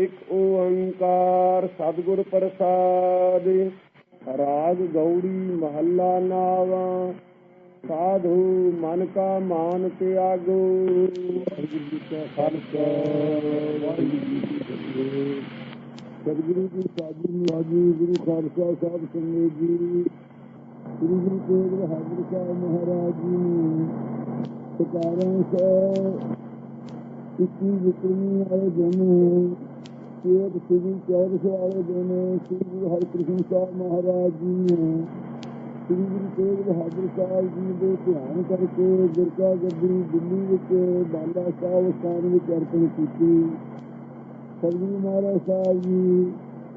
ਇੱਕ ਓੰਕਾਰ ਸਤਿਗੁਰ ਪ੍ਰਸਾਦ, ਰਾਗ ਗੌੜੀ ਮਹੱਲਾ ਨਾਵਾ, ਸਾਧੂ ਮਨ ਕਾ ਮਾਨ ਤਿਆਗੋ। ਵਾਹਿਗੁਰੂ ਜੀ ਕਾ ਖਾਲਸਾ, ਵਾਹਿਗੁਰੂ ਜੀ ਕੀ ਫਤਿਹ। ਸਤਿਗੁਰੂ ਜੀ ਸਾਧੂ ਨਿਵਾਜੀ ਗੁਰੂ ਖਾਲਸਾ ਸਾਹਿਬ ਸੰਗਤ ਜੀ। ਸ੍ਰੀ ਗੁਰੂ ਤੇਗ ਬਹਾਦਰ ਸਾਹਿਬ ਮਹਾਰਾਜ ਜੀ ਨੂੰ ਸਤਾਰਾਂ ਵਿਕਰਮੀ ਵਾਲੇ ਦਿਨ ਤੇਗ ਸ੍ਰੀ ਚੌਦਸ ਵਾਲੇ ਦਿਨ ਸ੍ਰੀ ਗੁਰੂ ਹਰਿਕ੍ਰਿਸ਼ਨ ਸਾਹਿਬ ਮਹਾਰਾਜ ਜੀ ਨੇ। ਸ੍ਰੀ ਗੁਰੂ ਤੇਗ ਬਹਾਦਰ ਸਾਹਿਬ ਜੀ ਦੇ ਧਿਆਨ ਕਰਕੇ ਗੁਰਕਾ ਗੱਦੀ ਦਿੱਲੀ ਵਿੱਚ ਬਾਲਾ ਸਾਹਿਬ ਸਥਾਨ ਵਿੱਚ ਅਰਪਣ ਕੀਤੀ। ਸਤਿਗੁਰੂ ਮਹਾਰਾਜ ਸਾਹਿਬ ਜੀ,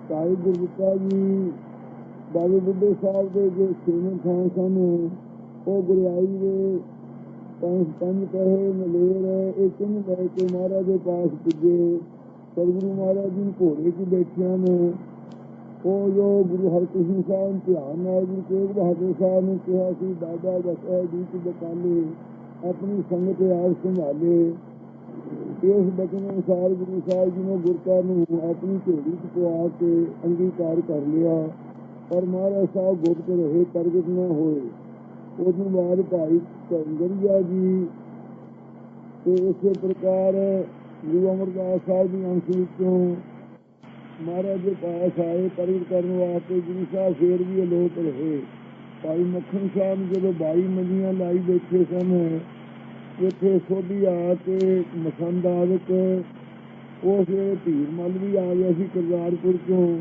ਭਾਈ ਗੁਰਦਿੱਤਾ ਜੀ, ਬਾਬੇ ਬੁੱਢੇ ਸਾਹਿਬ ਦੇ ਜੋ ਛੇਵੇਂ ਖਾਨ ਸਨ, ਉਹ ਗੁਰਿਆਈ ਦੇ ਪੰਜ ਪੰਜ ਕਹੇ ਮਲੇਰ, ਇਹ ਚਿੰਨ ਲੈ ਕੇ ਮਹਾਰਾਜ ਦੇ ਪਾਸ ਪੁੱਜੇ। ਸਤਿਗੁਰੂ ਮਹਾਰਾਜ ਜੀ ਘੋੜੇ 'ਚ ਬੈਠਿਆਂ ਨੇ, ਉਹ ਜੋ ਗੁਰੂ ਹਰਕ੍ਰਿਸ਼ਨ ਸਾਹਿਬ ਧਿਆਨ ਨਾਲ ਗੁਰੂ ਤੇਗ ਬਹਾਦਰ ਸਾਹਿਬ ਨੇ ਕਿਹਾ ਸੀ, ਦਾਦਾ ਜਸੈ ਜੀ ਕੀ ਬਕਾਲੇ ਆਪਣੀ ਸੰਗਤ ਆਪ ਸੰਭਾਲੇ। ਇਸ ਬਚਨ ਅਨੁਸਾਰ ਗੁਰੂ ਸਾਹਿਬ ਜੀ ਨੇ ਗੁਰਕਾ ਨੂੰ ਆਪਣੀ ਝੋਲੀ 'ਚ ਪਵਾ ਕੇ ਅੰਗੀਕਾਰ ਕਰ ਲਿਆ। ਪਰ ਮਹਾਰਾਜ ਸਾਹਿਬ ਗੁਪਤ ਰਹੇ, ਪ੍ਰਗਟ ਨਾ ਹੋਏ। ਉਦੋਂ ਬਾਅਦ ਭਾਈ ਕੰਗਰੀਆ ਜੀ ਤੇ ਇਸੇ ਪ੍ਰਕਾਰ ਗੁਰੂ ਅਮਰਦਾਸ ਸਾਹਿਬ ਦੀ ਅੰਸ਼ ਵਿੱਚੋਂ ਮਹਾਰਾਜ ਦੇ ਪਾਸ ਆਏ, ਪ੍ਰਗਟ ਕਰਨ ਵਾਸਤੇ ਗੁਰੂ ਸਾਹਿਬ ਫੇਰ ਵੀ ਅਲੋਪ ਰਹੇ। ਭਾਈ ਮੱਖਣ ਸਾਹਿਬ ਜਦੋਂ 22 ਮੰਦੀਆਂ ਲਾਈ ਬੈਠੇ ਸਨ, ਇੱਥੇ ਸੋਧੀ ਆ ਤੇ ਮਸੰਦ ਆਦਿਕ, ਉਸ ਵੇਲੇ ਧੀਰ ਮੱਲ ਵੀ ਆ ਗਿਆ ਸੀ ਕਰਜ਼ਾਰਪੁਰ ਤੋਂ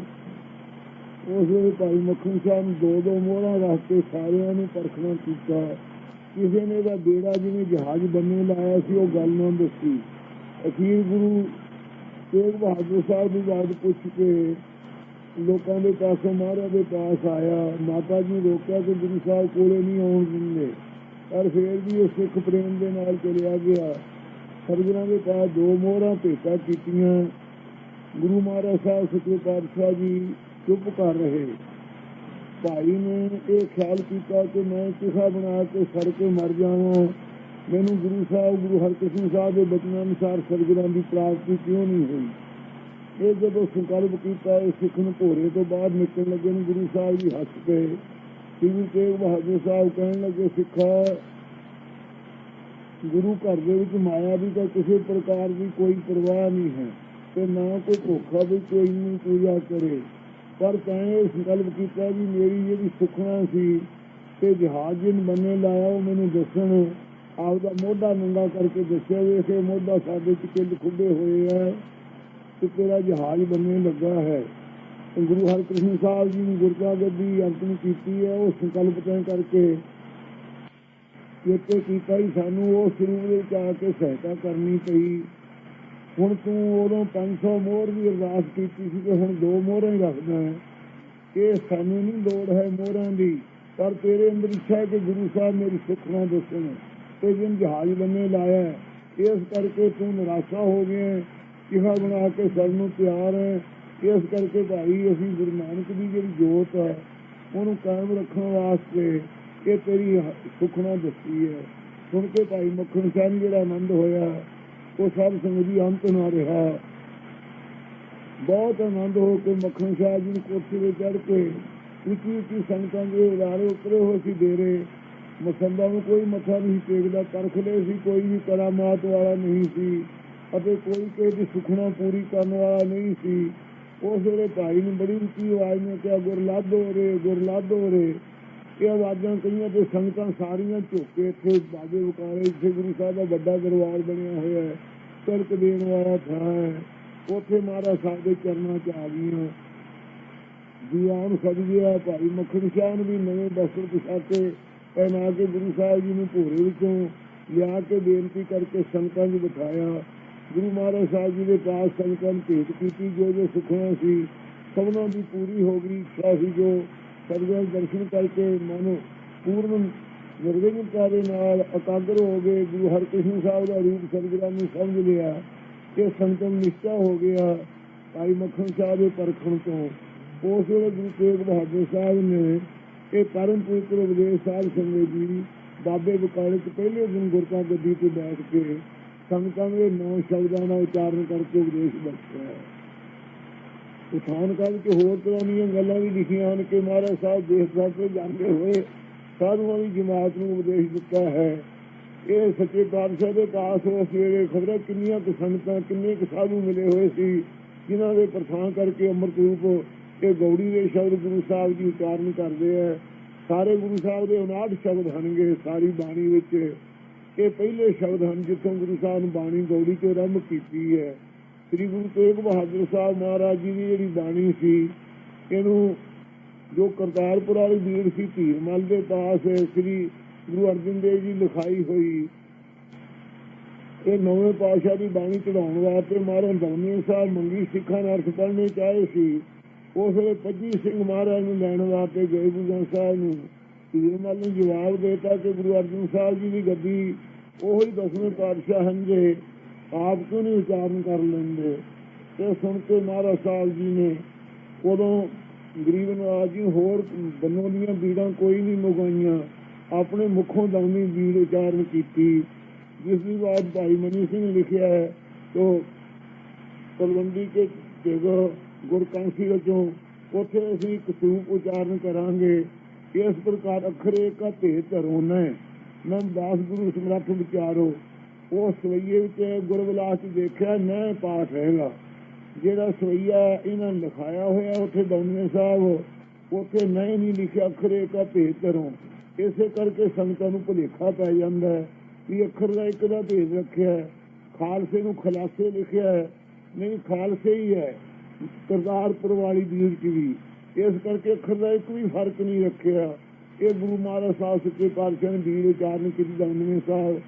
ਉਸ ਵੇਲੇ ਭਾਈ ਮੱਖਣ ਸਾਹਿਬ ਨੂੰ ਦੋ ਦੋ ਮੋਹਰਾਂ ਰੱਖ ਕੇ ਸਾਰਿਆਂ ਨੂੰ ਪਰਖਣਾ ਕੀਤਾ। ਕਿਸੇ ਨੇ ਦਾ ਬੇੜਾ ਜਿਵੇਂ ਜਹਾਜ਼ ਬੰਨੇ ਲਾਇਆ ਸੀ, ਉਹ ਗੱਲ ਨਾ ਦੱਸੀ। ਅਖੀਰ ਗੁਰੂ ਤੇਗ ਬਹਾਦਰ ਸਾਹਿਬ ਦੀ ਯਾਦ ਪੁੱਛ ਕੇ ਲੋਕਾਂ ਦੇ ਪਾਸੋਂ ਮਹਾਰਾਜ ਦੇ ਪਾਸ ਆਇਆ, ਮਾਤਾ ਜੀ ਰੋਕਿਆ ਕਿ ਗੁਰੂ ਸਾਹਿਬ ਕੋਲੇ ਨਹੀਂ ਆਉਣ ਦਿੰਦੇ। ਪਰ ਫਿਰ ਵੀ ਉਹ ਸਿੱਖ ਪ੍ਰੇਮ ਦੇ ਨਾਲ ਚਲਿਆ ਗਿਆ। ਸਰਗੁਰਾਂ ਦੇ ਪਾਸ ਦੋ ਮੋਹਰਾਂ ਭੇਟਾ ਕੀਤੀਆਂ। ਗੁਰੂ ਮਹਾਰਾਜ ਸਾਹਿਬ ਸੱਚੇ ਪਾਤਸ਼ਾਹ ਜੀ ਚੁੱਪ ਕਰ ਰਹੇ। ਭਾਈ ਨੇ ਇਹ ਖਿਆਲ ਕੀਤਾ ਕਿ ਮੈਂ ਕਿਸਾ ਬਣਾ ਕੇ ਸੜ ਕੇ ਮਰ ਜਾਵਾਂ। ਮੈਨੂੰ ਗੁਰੂ ਸਾਹਿਬ, ਗੁਰੂ ਹਰਕ੍ਰਿਸ਼ਨ ਸਾਹਿਬ ਦੇ ਬਚਨਾਂ ਅਨੁਸਾਰ ਸਰਗੁਰਾਂ ਦੀ ਪ੍ਰਾਪਤੀ ਕਿਉਂ ਨਹੀਂ ਹੋਈ? ਇਹ ਜਦੋਂ ਸੰਕਲਪ ਕੀਤਾ, ਇਹ ਸਿੱਖ ਨੂੰ ਭੋਰੇ ਤੋਂ ਬਾਅਦ ਨਿਕਲਣ ਲੱਗੇ ਨੂੰ, ਗੁਰੂ ਸਾਹਿਬ ਜੀ ਹੱਸ ਪਏ। ਸ੍ਰੀ ਤੇਗ ਬਹਾਦਰ ਸਾਹਿਬ ਕਹਿਣ ਲੱਗੇ, ਸਿੱਖਾ, ਗੁਰੂ ਘਰ ਦੇ ਵਿੱਚ ਮਾਇਆ ਵੀ ਤਾਂ ਕਿਸੇ ਪ੍ਰਕਾਰ ਦੀ ਕੋਈ ਪਰਵਾਹ ਨਹੀਂ ਹੈ ਤੇ ਨਾ ਕੋਈ ਭੁੱਖਾ ਵੀ ਕੋਈ ਨਹੀਂ ਪੂਜਾ ਕਰੇ। ਪਰ ਤੈਂ ਸੰਕਲਪ ਕੀਤਾ ਵੀ ਮੇਰੀ ਜਿਹੜੀ ਸੁਖਣਾ ਸੀ, ਤੇ ਜਹਾਜ਼ ਜਿਨ ਬੰਨੇ ਲਾਇਆ, ਉਹ ਮੈਨੂੰ ਦੱਸਣ ਆਪਦਾ ਮੋਢਾ ਨੰਗਾ ਕਰਕੇ ਦੱਸਿਆ ਵੀ ਇਸੇ ਮੋਢਾ ਸਾਡੇ ਚ ਕਿੱਲ ਖੁੱਡੇ ਹੋਏ ਆ ਤੇ ਤੇਰਾ ਜਹਾਜ਼ ਬੰਨੇ ਲੱਗਾ ਹੈ। ਗੁਰੂ ਹਰਕ੍ਰਿਸ਼ਨ ਸਾਹਿਬ ਜੀ ਨੇ ਗੁਰਕਾ ਗੱਦੀ ਅਰਪਣ ਕੀਤੀ ਹੈ, ਉਹ ਸੰਕਲਪ ਤੈਂ ਕਰਕੇ ਜਿੱਤੇ ਕੀਤਾ ਹੀ ਸਾਨੂੰ, ਉਹ ਸਰੂਪ ਦੇ ਵਿੱਚ ਆ ਕੇ ਸਹਾਇਤਾ ਕਰਨੀ ਪਈ। ਹੁਣ ਤੂੰ ਉਦੋਂ 500 ਮੋਹਰ ਦੀ ਅਰਦਾਸ ਕੀਤੀ ਸੀ ਕਿ ਹੁਣ ਦੋ ਮੋਹਰਾਂ ਹੀ ਰੱਖਦਾ ਹੈ। ਇਹ ਸਾਨੂੰ ਨਹੀਂ ਲੋੜ ਹੈ ਮੋਹਰਾਂ ਦੀ, ਪਰ ਤੇਰੇ ਅੰਦਰ ਇੱਛਾ ਹੈ ਕਿ ਗੁਰੂ ਸਾਹਿਬ ਮੇਰੀ ਸੁੱਖ ਨਾ ਦੱਸਣ। ਤੇ ਜਿਨ ਜਹਾਜ਼ ਬੰਨੇ ਲਾਇਆ ਇਸ ਕਰਕੇ ਤੂੰ ਨਿਰਾਸ਼ਾ ਹੋ ਗਿਆ ਕਿਹਾ ਬਣਾ ਕੇ ਸਭ ਨੂੰ ਤਿਆਰ ਹੈ। ਇਸ ਕਰਕੇ ਭਾਈ ਅਸੀਂ ਗੁਰੂ ਨਾਨਕ ਦੀ ਜਿਹੜੀ ਜੋਤ ਹੈ, ਉਹਨੂੰ ਕਾਇਮ ਰੱਖਣ ਵਾਸਤੇ ਇਹ ਤੇਰੀ ਸੁਖਣਾ ਦੱਸੀ ਹੈ। ਸੁਣ ਕੇ ਭਾਈ ਮੱਖਣ ਸਾਹਿਬ ਜਿਹੜਾ ਆਨੰਦ ਹੋਇਆ, ਉਹ ਸਭ ਸੰਗਤ ਦੀ ਅੰਤ ਨਾ ਰਿਹਾ। ਬਹੁਤ ਆਨੰਦ ਹੋ ਕੇ ਮੱਖਣ ਸਾਹਿਬ ਜੀ ਨੂੰ ਕੋਠੀ ਤੇ ਚੜ ਕੇ ਉੱਚੀ ਉੱਚੀ ਸੰਗਤਾਂ ਦੇ ਉਦਾਰੇ ਉਤਰੇ ਹੋਏ ਸੀ ਡੇਰੇ। ਮਸੰਦਾ ਨੂੰ ਕੋਈ ਮੱਥਾ ਨਹੀਂ ਟੇਕਦਾ ਕਰਖਲੇ ਸੀ, ਕੋਈ ਵੀ ਕਰਾਮਾਤ ਵਾਲਾ ਨਹੀਂ ਸੀ। ਅਤੇ ਕੋਈ ਕਿਸੇ ਦੀ ਸੁਖਣਾ ਪੂਰੀ ਕਰਨ ਵਾਲਾ ਨਹੀਂ ਸੀ। ਉਸ ਵੇਲੇ ਭਾਈ ਨੇ ਬੜੀ ਉੱਚੀ ਆਵਾਜ਼ ਨਾਲ ਕਿਹਾ ਗੁਰਲਾਦੋ ਰੇ ਗੁਰਲਾਦੋ ਰੇ। ਇਹ ਆਵਾਜ਼ਾਂ ਕਈਆਂ ਤੇ ਸੰਗਤਾਂ ਸਾਰੀਆਂ ਝੁੱਕੇ ਇੱਥੇ ਬਾਗੇ ਵਕਾਰੇ ਇੱਥੇ ਗੁਰੂ ਸਾਹਿਬ ਦਾ ਵੱਡਾ ਦਰਬਾਰ ਬਣਿਆ ਹੋਇਆ ਹੈ ਤਿਲਕ ਦੇਣ ਵਾਲਾ ਥਾਂ ਹੈ। ਉੱਥੇ ਮਹਾਰਾਜ ਸਾਹਿਬ ਦੇ ਚਰਨਾਂ 'ਚ ਆ ਗਈਆਂ। ਜੀ ਆਉਣ ਸਦਗਿਆ ਭਾਈ ਮੱਖਣ ਸ਼ਾਹ ਨੂੰ ਵੀ ਨਵੇਂ ਦਸਤਰ ਪਛਾਤੇ ਪਹਿਨਾ ਕੇ ਗੁਰੂ ਸਾਹਿਬ ਜੀ ਨੂੰ ਭੋਰੇ ਵਿੱਚੋਂ ਲਿਆ ਕੇ ਬੇਨਤੀ ਕਰਕੇ ਸੰਗਤਾਂ ਨੂੰ ਬਿਠਾਇਆ। ਗੁਰੂ ਮਹਾਰਾਜ ਸਾਹਿਬ ਜੀ ਦੇ ਪਾਸ ਸੰਗਤਾਂ ਨੂੰ ਭੇਟ ਕੀਤੀ, ਜੋ ਜੋ ਸੁਖਣਾ ਸੀ, ਸਭਨਾਂ ਦੀ ਪੂਰੀ ਹੋ ਗਈ ਇੱਛਾ ਸੀ ਜੋ ਸਤਿਗੁਰਾਂ ਦਰਸ਼ਨ ਕਰਕੇ ਮਨ ਪੂਰਨ ਨਿਰਵਿਘਨਤਾ ਦੇ ਨਾਲ ਇਕਾਗਰ ਹੋ ਗਏ। ਗੁਰੂ ਹਰਕ੍ਰਿਸ਼ਨ ਸਾਹਿਬ ਦਾ ਰੂਪ ਸਤਿਗੁਰਾਂ ਨੂੰ ਸਮਝ ਲਿਆ ਕਿ ਸੰਤਨ ਨਿਸ਼ਚਾ ਹੋ ਗਿਆ ਭਾਈ ਮੱਖਣ ਸਾਹਿਬ ਦੇ ਪਰਖਣ ਤੋਂ। ਉਸ ਵੇਲੇ ਗੁਰੂ ਤੇਗ ਬਹਾਦਰ ਸਾਹਿਬ ਨੇ ਇਹ ਪਰਮ ਪਵਿੱਤਰ ਉਪਦੇਸ਼ ਸਾਹਿਬ ਸੰਗਤ ਜੀ ਬਾਬੇ ਬਕਾਲੇ ਚ ਪਹਿਲੇ ਦਿਨ ਗੁਰਤਾ ਗੱਦੀ ਤੇ ਬੈਠ ਕੇ ਸੰਗਤਾਂ ਦੇ ਨੌ ਸ਼ਬਦਾਂ ਦਾ ਉਚਾਰਨ ਕਰਕੇ ਉਪਦੇਸ਼ ਬਖਸ਼ਿਆ ਉਥਾਨ ਕਾਲ ਚ ਹੋਰ ਤਰ੍ਹਾਂ ਦੀਆਂ ਗੱਲਾਂ ਵੀ ਲਿਖੀਆਂ ਹਨ ਕਿ ਮਹਾਰਾਜ ਸਾਹਿਬ ਦੇਸ਼ ਭਰ ਤੇ ਜਾਂਦੇ ਹੋਏ ਸਾਧੂਆਂ ਦੀ ਜਮਾਤ ਨੂੰ ਉਪਦੇਸ਼ ਦਿੱਤਾ ਹੈ। ਇਹ ਸੱਚੇ ਪਾਤਸ਼ਾਹ ਦੇ ਪਾਸ ਉਹ ਸਵੇਰੇ ਖਬਰਾਂ ਕਿੰਨੀਆਂ ਕੁ ਸੰਗਤਾਂ, ਕਿੰਨੇ ਕੁ ਸਾਧੂ ਮਿਲੇ ਹੋਏ ਸੀ, ਜਿਨ੍ਹਾਂ ਦੇ ਪ੍ਰਥਾਨ ਕਰਕੇ ਅੰਮ੍ਰਿਤ ਰੂਪ ਇਹ ਗੌੜੀ ਦੇ ਸ਼ਬਦ ਗੁਰੂ ਸਾਹਿਬ ਜੀ ਉਚਾਰਨ ਕਰਦੇ ਆ। ਸਾਰੇ ਗੁਰੂ ਸਾਹਿਬ ਦੇ 59 ਸ਼ਬਦ ਹਨਗੇ ਸਾਰੀ ਬਾਣੀ ਵਿੱਚ। ਇਹ ਪਹਿਲੇ ਸ਼ਬਦ ਹਨ ਜਿੱਥੋਂ ਗੁਰੂ ਸਾਹਿਬ ਨੇ ਬਾਣੀ ਗੌੜੀ ਤੋਂ ਆਰੰਭ ਕੀਤੀ ਹੈ। ਸ੍ਰੀ ਗੁਰੂ ਤੇਗ ਬਹਾਦਰ ਸਾਹਿਬ ਮਹਾਰਾਜ ਜੀ ਦੀ ਜਿਹੜੀ ਬਾਣੀ ਸੀ, ਇਹਨੂੰ ਜੋ ਕਰਤਾਰਪੁਰ ਵਾਲੀ ਬੀੜ ਸੀ ਧੀਰਮਲ ਦੇ ਪਾਸ ਸ੍ਰੀ ਗੁਰੂ ਅਰਜਨ ਦੇਵ ਜੀ ਲਿਖਾਈ ਹੋਈ। ਇਹ ਨੌਵੇਂ ਪਾਤਸ਼ਾਹ ਦੀ ਬਾਣੀ ਚੜਾਉਣ ਵਾਸਤੇ ਮਹਾਰਾਜ ਦਮਨੀ ਸਾਹਿਬ ਮੰਗੀ ਸਿੱਖਾਂ ਨੇ ਅਰਥ ਪੜ੍ਹਨੇ ਚਾਹੇ ਸੀ। ਉਸ ਵੇਲੇ ਪੱਜੀ ਸਿੰਘ ਮਹਾਰਾਜ ਨੂੰ ਲੈਣ ਵਾਸਤੇ ਗਏ ਗੁਰੂ ਗ੍ਰੰਥ ਸਾਹਿਬ ਨੂੰ। ਧੀਰਮਲ ਨੇ ਜਵਾਬ ਦੇਤਾ ਕਿ ਗੁਰੂ ਅਰਜਨ ਸਾਹਿਬ ਜੀ ਦੀ ਗੱਦੀ ਉਹੀ ਦਸਵੇਂ ਪਾਤਸ਼ਾਹ ਹਨ ਜੇ ਆਪ ਕਿਉਂ ਨਹੀਂ ਉਚਾਰਨ ਕਰ ਲੈਂਦੇ? ਤੇ ਸੁਣ ਕੇ ਮਹਾਰਾਜ ਸਾਹਿਬ ਜੀ ਨੇ ਉਦੋਂ ਗਰੀਬ ਨਵਾਜ ਜੀ ਹੋਰ ਬੰਨੋਂ ਦੀਆਂ ਬੀੜਾਂ ਕੋਈ ਨਹੀਂ ਮੁਗਾਈਆਂ ਆਪਣੇ ਮੁਖੋਂ ਦਮਨੀ ਬੀੜ ਉਚਾਰਨ ਕੀਤੀ। ਜਿਸ ਦੀ ਬਾਤ ਭਾਈ ਮਨੀ ਸਿੰਘ ਲਿਖਿਆ ਹੈ ਤੋ ਤਲਵੰਡੀ ਕੇ ਜਗ੍ਹਾ ਗੁਰਕਾਂਸੀ ਵਿੱਚੋਂ ਉੱਥੇ ਅਸੀਂ ਇੱਕ ਸਰੂਪ ਉਚਾਰਨ ਕਰਾਂਗੇ ਇਸ ਪ੍ਰਕਾਰ ਅਖਰੇ ਕਾ ਭੇਦ ਧਰੋ ਨੈ। ਮੈਂ ਦਾਸ ਗੁਰੂ ਸਮਰੱਥ ਵਿਚਾਰੋ ਉਹ ਸਵਈਏ ਵਿੱਚ ਗੁਰਵਿਲਾਸ ਚ ਦੇਖਿਆ ਨੈ ਪਾਠ ਹੈਗਾ। ਜਿਹੜਾ ਸਵਈਆ ਇਹਨਾਂ ਨੇ ਲਿਖਾਇਆ ਹੋਇਆ ਉੱਥੇ ਦੌਨੇ ਸਾਹਿਬ, ਉੱਥੇ ਨਹੀਂ ਨਹੀਂ ਲਿਖਿਆ ਅਖਰੇ ਕਾ ਭੇਦ ਧਰੋ। ਇਸੇ ਕਰਕੇ ਸੰਗਤਾਂ ਨੂੰ ਭੁਲੇਖਾ ਪੈ ਜਾਂਦਾ ਹੈ ਵੀ ਅੱਖਰ ਦਾ ਇੱਕ ਦਾ ਭੇਦ ਰੱਖਿਆ ਖਾਲਸੇ ਨੂੰ ਖਲਾਸੇ ਲਿਖਿਆ ਨਹੀਂ, ਖਾਲਸੇ ਹੀ ਹੈ। ਕਰਤਾਰਪੁਰ ਵਾਲੀ ਬੀੜ ਚ ਵੀ। ਇਸ ਕਰਕੇ ਅੱਖਰ ਦਾ ਇੱਕ ਫ਼ਰਕ ਨਹੀਂ ਰੱਖਿਆ। ਇਹ ਗੁਰੂ ਮਹਾਰਾਜ ਸਾਹਿਬ ਸੱਚੇ ਪਾਤਸ਼ਾਹ ਨੇ ਬੀੜ ਉਚਾਰਨ ਕੀਤੀ ਦਮਨਵੇਂ ਸਾਹਿਬ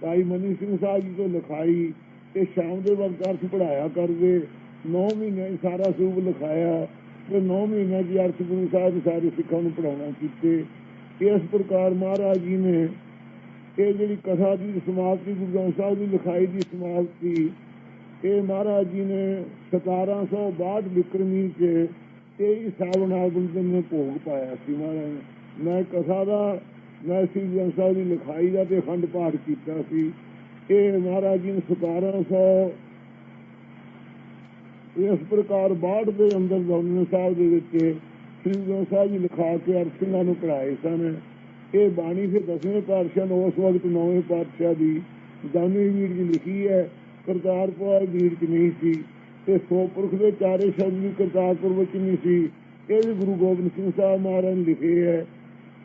ਭਾਈ ਮਨੀ ਸਿੰਘ ਸਾਹਿਬ ਜੀ ਤੋਂ ਲਿਖਾਈ ਤੇ ਸ਼ਾਮ ਦੇ ਵਕਤ ਅਰਥ ਪੜਾਇਆ ਕਰਦੇ। 9 ਮਹੀਨੇ ਸਾਰਾ ਸੂਬ ਲਿਖਾਇਆ ਤੇ 9 ਮਹੀਨੇ ਦੀ ਅਰਥ ਗੁਰੂ ਸਾਹਿਬ ਸਾਰੇ ਸਿੱਖਾਂ ਨੂੰ ਪੜਾਉਣਾ ਕੀਤੇ। ਇਸ ਪ੍ਰਕਾਰ ਮਹਾਰਾਜ ਜੀ ਨੇ ਇਹ ਜਿਹੜੀ ਕਥਾ ਦੀ ਸਮਾਪਤੀ ਗੁਰੂ ਗ੍ਰੰਥ ਸਾਹਿਬ ਦੀ ਲਿਖਾਈ ਦੀ ਸਮਾਪਤੀ ਇਹ ਮਹਾਰਾਜ ਜੀ ਨੇ 1762 ਵਿਕਰਮੀ ਚ ਤੇਈ ਸਾਵਣ ਆਗਮਨ ਨੇ ਭੋਗ ਪਾਇਆ ਸੀ। ਮਹਾਰਾਜ ਨੇ ਮੈਂ ਕਥਾ ਦਾ, ਮੈਂ ਸ੍ਰੀ ਗ੍ਰੰਥ ਸਾਹਿਬ ਦੀ ਲਿਖਾਈ ਦਾ ਤੇ ਅਖੰਡ ਪਾਠ ਕੀਤਾ ਸੀ। ਇਹ ਮਹਾਰਾਜ ਜੀ ਨੇ 1700 ਇਸ ਪ੍ਰਕਾਰ ਬਾੜ ਦੇ ਅੰਦਰ ਦੌਲਨ ਸਾਹਿਬ ਦੇ ਵਿੱਚ ਸ੍ਰੀ ਗ੍ਰੰਥ ਸਾਹਿਬ ਜੀ ਲਿਖਾ ਕੇ ਅਰਥਾਂ ਨੂੰ ਪੜਾਏ ਸਨ। ਇਹ ਬਾਣੀ ਫਿਰ ਦਸਵੇਂ ਪਾਤਸ਼ਾਹ ਨੇ ਉਸ ਵਕਤ ਨੌਵੇਂ ਪਾਤਸ਼ਾਹ ਦੀ ਦਾਨੀ ਵੀਰ ਜੀ ਲਿਖੀ ਹੈ। ਕਰਤਾਰਪੁਰ ਵੀਰ ਚ ਨਹੀਂ ਸੀ ਤੇ ਸੋ ਪੁਰਖ ਦੇ ਚਾਰੇ ਸ਼ਬਦ ਵੀ ਕਰਤਾਰਪੁਰ ਵਿੱਚ ਨਹੀਂ ਸੀ। ਇਹ ਵੀ ਗੁਰੂ ਗੋਬਿੰਦ ਸਿੰਘ ਸਾਹਿਬ ਮਹਾਰਾਜ ਨੇ ਲਿਖੇ ਹੈ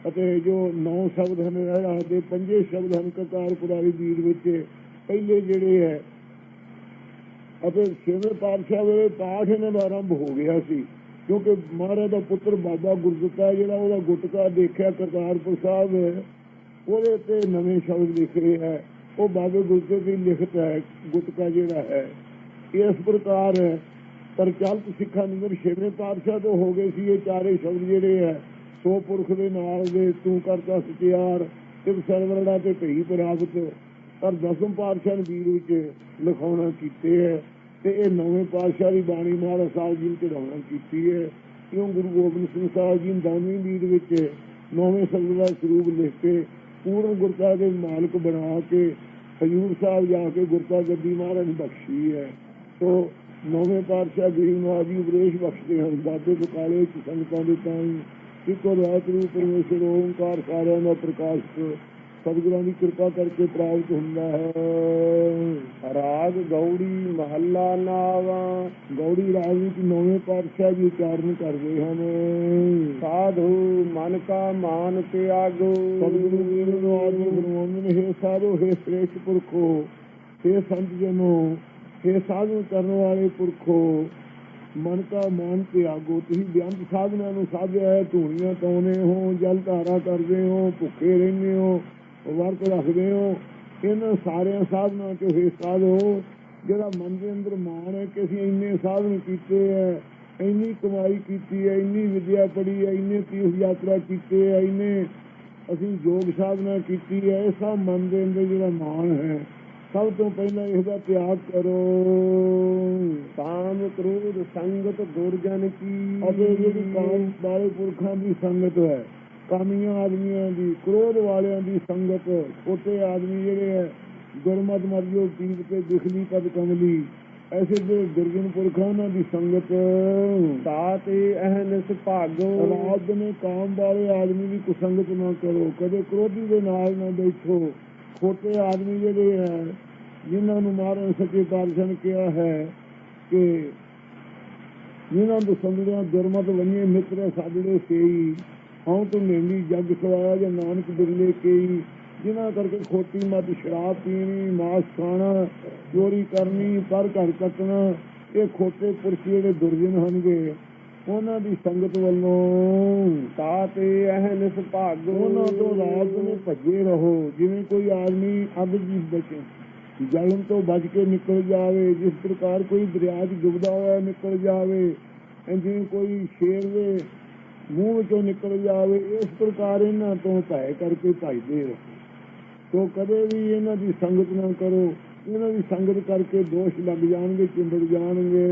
ਅਤੇ ਜੋ ਨੌ ਸ਼ਬਦ ਹਨ ਰਹਿਣਾ ਦੇ ਪੰਜੇ ਸ਼ਬਦ ਹਨ ਕਰਤਾਰਪੁਰ ਵਾਲੀ ਵੀਰ ਵਿੱਚ, ਪਹਿਲੇ ਜਿਹੜੇ ਹੈ, ਅਤੇ ਛੇਵੇਂ ਪਾਤਸ਼ਾਹ ਵੇਲੇ ਪਾਠ ਇਹਨਾਂ ਦਾ ਆਰੰਭ ਹੋ ਗਿਆ ਸੀ, ਕਿਉਂਕਿ ਮਹਾਰਾਜ ਦਾ ਪੁੱਤਰ ਬਾਬਾ ਗੁਰਦਿੱਤਾ ਜਿਹੜਾ ਉਹਦਾ ਗੁਟਕਾ ਦੇਖਿਆ ਕਰਤਾਰਪੁਰ ਸਾਹਿਬ, ਉਹਦੇ ਤੇ ਨਵੇਂ ਸ਼ਬਦ ਲਿਖ ਰਹੇ ਹੈ। ਉਹ ਬਾਬੇ ਗੁਰਦਿੱਤੇ ਦੀ ਲਿਖਤ ਹੈ, ਗੁਟਕਾ ਜਿਹੜਾ ਹੈ ਇਸ ਪ੍ਰਕਾਰ ਪ੍ਰਚਲਿਤ ਸਿੱਖਾਂ ਅੰਦਰ ਛੇਵੇਂ ਪਾਤਸ਼ਾਹ ਤੋਂ ਹੋ ਗਏ ਸੀ, ਇਹ ਚਾਰੇ ਸ਼ਬਦ ਜਿਹੜੇ ਹੈ, ਸੋ ਪੁਰਖ ਦੇ ਨਾਲ ਦੇ, ਤੂੰ ਕਰਤਾ ਸਚਿਆਰ ਤਿਵ ਸਰਵਰੜਾ ਤੇ ਭਈ ਪ੍ਰਾਪਤ, ਪਰ ਦਸਮ ਪਾਤਸ਼ਾਹ ਨੇ ਵੀਰ ਵਿੱਚ ਲਿਖਾਉਣਾ ਕੀਤੇ ਹੈ, ਤੇ ਇਹ ਨੌਵੇਂ ਪਾਤਸ਼ਾਹ ਦੀ ਬਾਣੀ ਮਹਾਰਾਜ ਸਾਹਿਬ ਜੀ ਨੇ ਚੜਾਉਣਾ ਕੀਤੀ ਹੈ ਕਿਉਂ ਗੁਰੂ ਗੋਬਿੰਦ ਸਿੰਘ ਸਾਹਿਬ ਜੀ ਨੇ ਦਸਵੀਂ ਵੀਰ ਵਿੱਚ ਨੌਵੇਂ ਸ਼ਬਦ ਦਾ ਸਰੂਪ ਲਿਖ ਕੇ, ਪੂਰਨ ਗੁਰਤਾ ਦੇ ਮਾਲਕ ਬਣਾ ਕੇ ਹਜੂਰ ਸਾਹਿਬ ਜਾ ਕੇ ਗੁਰਤਾ ਗੱਦੀ ਮਹਾਰਾਜ ਬਖਸ਼ੀ ਹੈ। ਤੋ ਨੌਵੇਂ ਪਾਤਸ਼ਾਹ ਗਰੀਬ ਨਵਾਜ ਜੀ ਉਪਦੇਸ਼ ਬਖਸ਼ਦੇ ਹਨ, ਬਾਬੇ ਬਕਾਲੇ ਚ ਸੰਗਤਾਂ ਦੇ ਤਾਈ, ਇੱਕੋ ਰਾਤ ਨੂੰ ਪਰਮੇਸ਼ਰ ਓਮਕਾਰ ਸਾਰਿਆਂ ਦਾ ਪ੍ਰਕਾਸ਼, ਸਤਿਗੁਰਾਂ ਦੀ ਕਿਰਪਾ ਕਰਕੇ ਪ੍ਰਾਪਤ ਹੁੰਦਾ ਹੈ। ਰਾਗ ਗੌੜੀ ਮਹੱਲਾ ਨਾਵਾ। ਗੌੜੀ ਰਾਜ ਵਿੱਚ ਨੌਵੇਂ ਪਾਤਸ਼ਾਹ ਜੀ ਉਚਾਰਨ ਕਰਦੇ ਹਨ। ਸਾਧੂ ਮਨ ਕਾ ਮਾਨ ਤਿਆਗੋ। ਸਤਿਗੁਰੂ ਜੀ ਨੂੰ ਆਜ ਗੁਰਮੁਖ ਹੈ ਸਾਧੂ, ਹੈ ਸ੍ਰੇਸ਼ਟ ਪੁਰਖੋ, ਹੈ ਸੰਤ ਜਨੋ, ਹੈ ਸਾਧੂ ਕਰਨ ਵਾਲੇ ਪੁਰਖੋ, ਮਨ ਕਾ ਮਾਨ ਤਿਆਗੋ। ਤੁਸੀਂ ਬਿਆੰਤ ਸਾਧਨਾ ਨੂੰ ਸਾਧਿਆ ਹੈ, ਧੂਣੀਆਂ ਤਾਉਨੇ ਹੋ, ਜਲ ਧਾਰਾ ਕਰਦੇ ਹੋ, ਭੁੱਖੇ ਰਹਿੰਦੇ ਹੋ, ਵਰਤ ਰੱਖਦੇ ਹੋ। ਇਹਨਾਂ ਸਾਰਿਆਂ ਸਾਧਨਾਂ ਚ ਹਿੱਸਾ ਲਓ ਜਿਹੜਾ ਮਨ ਦੇ ਅੰਦਰ ਮਾਣ ਹੈ ਕਿ ਅਸੀਂ ਇੰਨੇ ਸਾਧਨ ਕੀਤੇ ਹੈ ਇੰਨੀ ਕਮਾਈ ਕੀਤੀ ਹੈ ਇੰਨੀ ਵਿਦਿਆ ਪੜ੍ਹੀ ਹੈ ਇੰਨੇ ਤੀਰਥ ਯਾਤਰਾ ਕੀਤੇ ਹੈ ਇੰਨੇ ਅਸੀਂ ਯੋਗ ਸਾਧਨਾ ਕੀਤੀ ਹੈ ਇਹ ਸਭ ਮਨ ਦੇ ਅੰਦਰ ਜਿਹੜਾ ਮਾਣ ਹੈ ਸਭ ਤੋਂ ਪਹਿਲਾਂ ਇਹਦਾ ਤਿਆਗ ਕਰੋ। ਕਾਮ ਕ੍ਰੋਧ ਸੰਗਤ ਦੁਰਜਨ ਕੀ। ਅਤੇ ਜਿਹੜੀ ਕਾਮ ਵਾਲੇ ਪੁਰਖਾਂ ਦੀ ਸੰਗਤ ਹੈ ਕਾਮੀਆਂ ਆਦਮੀਆਂ ਦੀ ਕ੍ਰੋਧ ਵਾਲਿਆਂ ਦੀ ਸੰਗਤ ਉਤੇ ਆਦਮੀ ਜਿਹੜੇ ਹੈ ਗੁਰਮਤ ਮਰਜੋ ਪੀਰ ਤੇ ਦਿਖਲੀ ਪਦ ਕਮਲੀ। ਐਸੇ ਦੇ ਦੁਰਜਨ ਪੁਰਖਾਂ ਉਹਨਾਂ ਦੀ ਸੰਗਤ। ਤਾਤੇ ਅਹਨਸ ਭਾਗੋ ਰਾਜ ਨੇ ਕਾਮ ਵਾਲੇ ਆਦਮੀ ਦੀ ਕੁਸੰਗਤ ਨਾ ਕਰੋ। ਕਦੇ ਕ੍ਰੋਧੀ ਦੇ ਨਾਲ ਨਾ ਬੈਠੋ। ਖੋਟੇ ਆਦਮੀ ਜਿਹੜੇ ਹੈ ਜਿਨ੍ਹਾਂ ਨੂੰ ਮਾਰਨ ਸਕੇ ਪਾਤਸ਼ਾਹ ਨੇ ਕਿਹਾ ਹੈ ਕਿ ਜਿਨ੍ਹਾਂ ਨੂੰ ਸੰਗੜਿਆਂ ਦੁਰਮਤ ਵੰਨੇ ਮਿੱਤਰ ਸਾਜੜੇ ਸੇਈ ਹਉ ਤੂੰ ਮੇਲੀ ਜਗ ਸਵਾਇਆ ਜਾਂ ਨਾਨਕ ਬਿਰਲੇ ਕੇਈ। ਜਿਨ੍ਹਾਂ ਕਰਕੇ ਖੋਟੀ ਮਤ ਸ਼ਰਾਬ ਪੀਣੀ, ਮਾਸ ਖਾਣਾ, ਚੋਰੀ ਕਰਨੀ ਪਰ ਘਰ ਕੱਟਣਾ, ਇਹ ਖੋਟੇ ਪੁਰਖ ਜਿਹੜੇ ਦੁਰਜਨ ਹਨਗੇ ਉਹਨਾਂ ਦੀ ਸੰਗਤ ਵੱਲੋਂ ਤਾਤੇ ਅਹਨਸ ਭਾਗੋ ਉਹਨਾਂ ਤੋਂ ਰਾਤ ਨੂੰ ਭੱਜੇ ਰਹੋ, ਜਿਵੇਂ ਕੋਈ ਆਦਮੀ ਅੱਗ ਦੀ ਬਚੇ ਜਲਨ ਤੋਂ ਬਚ ਕੇ ਨਿਕਲ ਜਾਵੇ, ਜਿਸ ਪ੍ਰਕਾਰ ਕੋਈ ਦਰਿਆ 'ਚ ਡੁੱਬਦਾ ਹੋਇਆ ਨਿਕਲ ਜਾਵੇ ਜਿਵੇਂ ਕੋਈ ਸ਼ੇਰ ਦੇ ਮੂੰਹ ਵਿੱਚੋਂ ਨਿਕਲ ਜਾਵੇ, ਇਸ ਪ੍ਰਕਾਰ ਇਹਨਾਂ ਤੋਂ ਭੈ ਕਰਕੇ ਭਜਦੇ ਰਹੋ। ਤੋ ਕਦੇ ਵੀ ਇਹਨਾਂ ਦੀ ਸੰਗਤ ਨਾ ਕਰੋ। ਇਹਨਾਂ ਦੀ ਸੰਗਤ ਕਰਕੇ ਦੋਸ਼ ਲੱਗ ਜਾਣਗੇ, ਚਿੰਬੜ ਜਾਣਗੇ।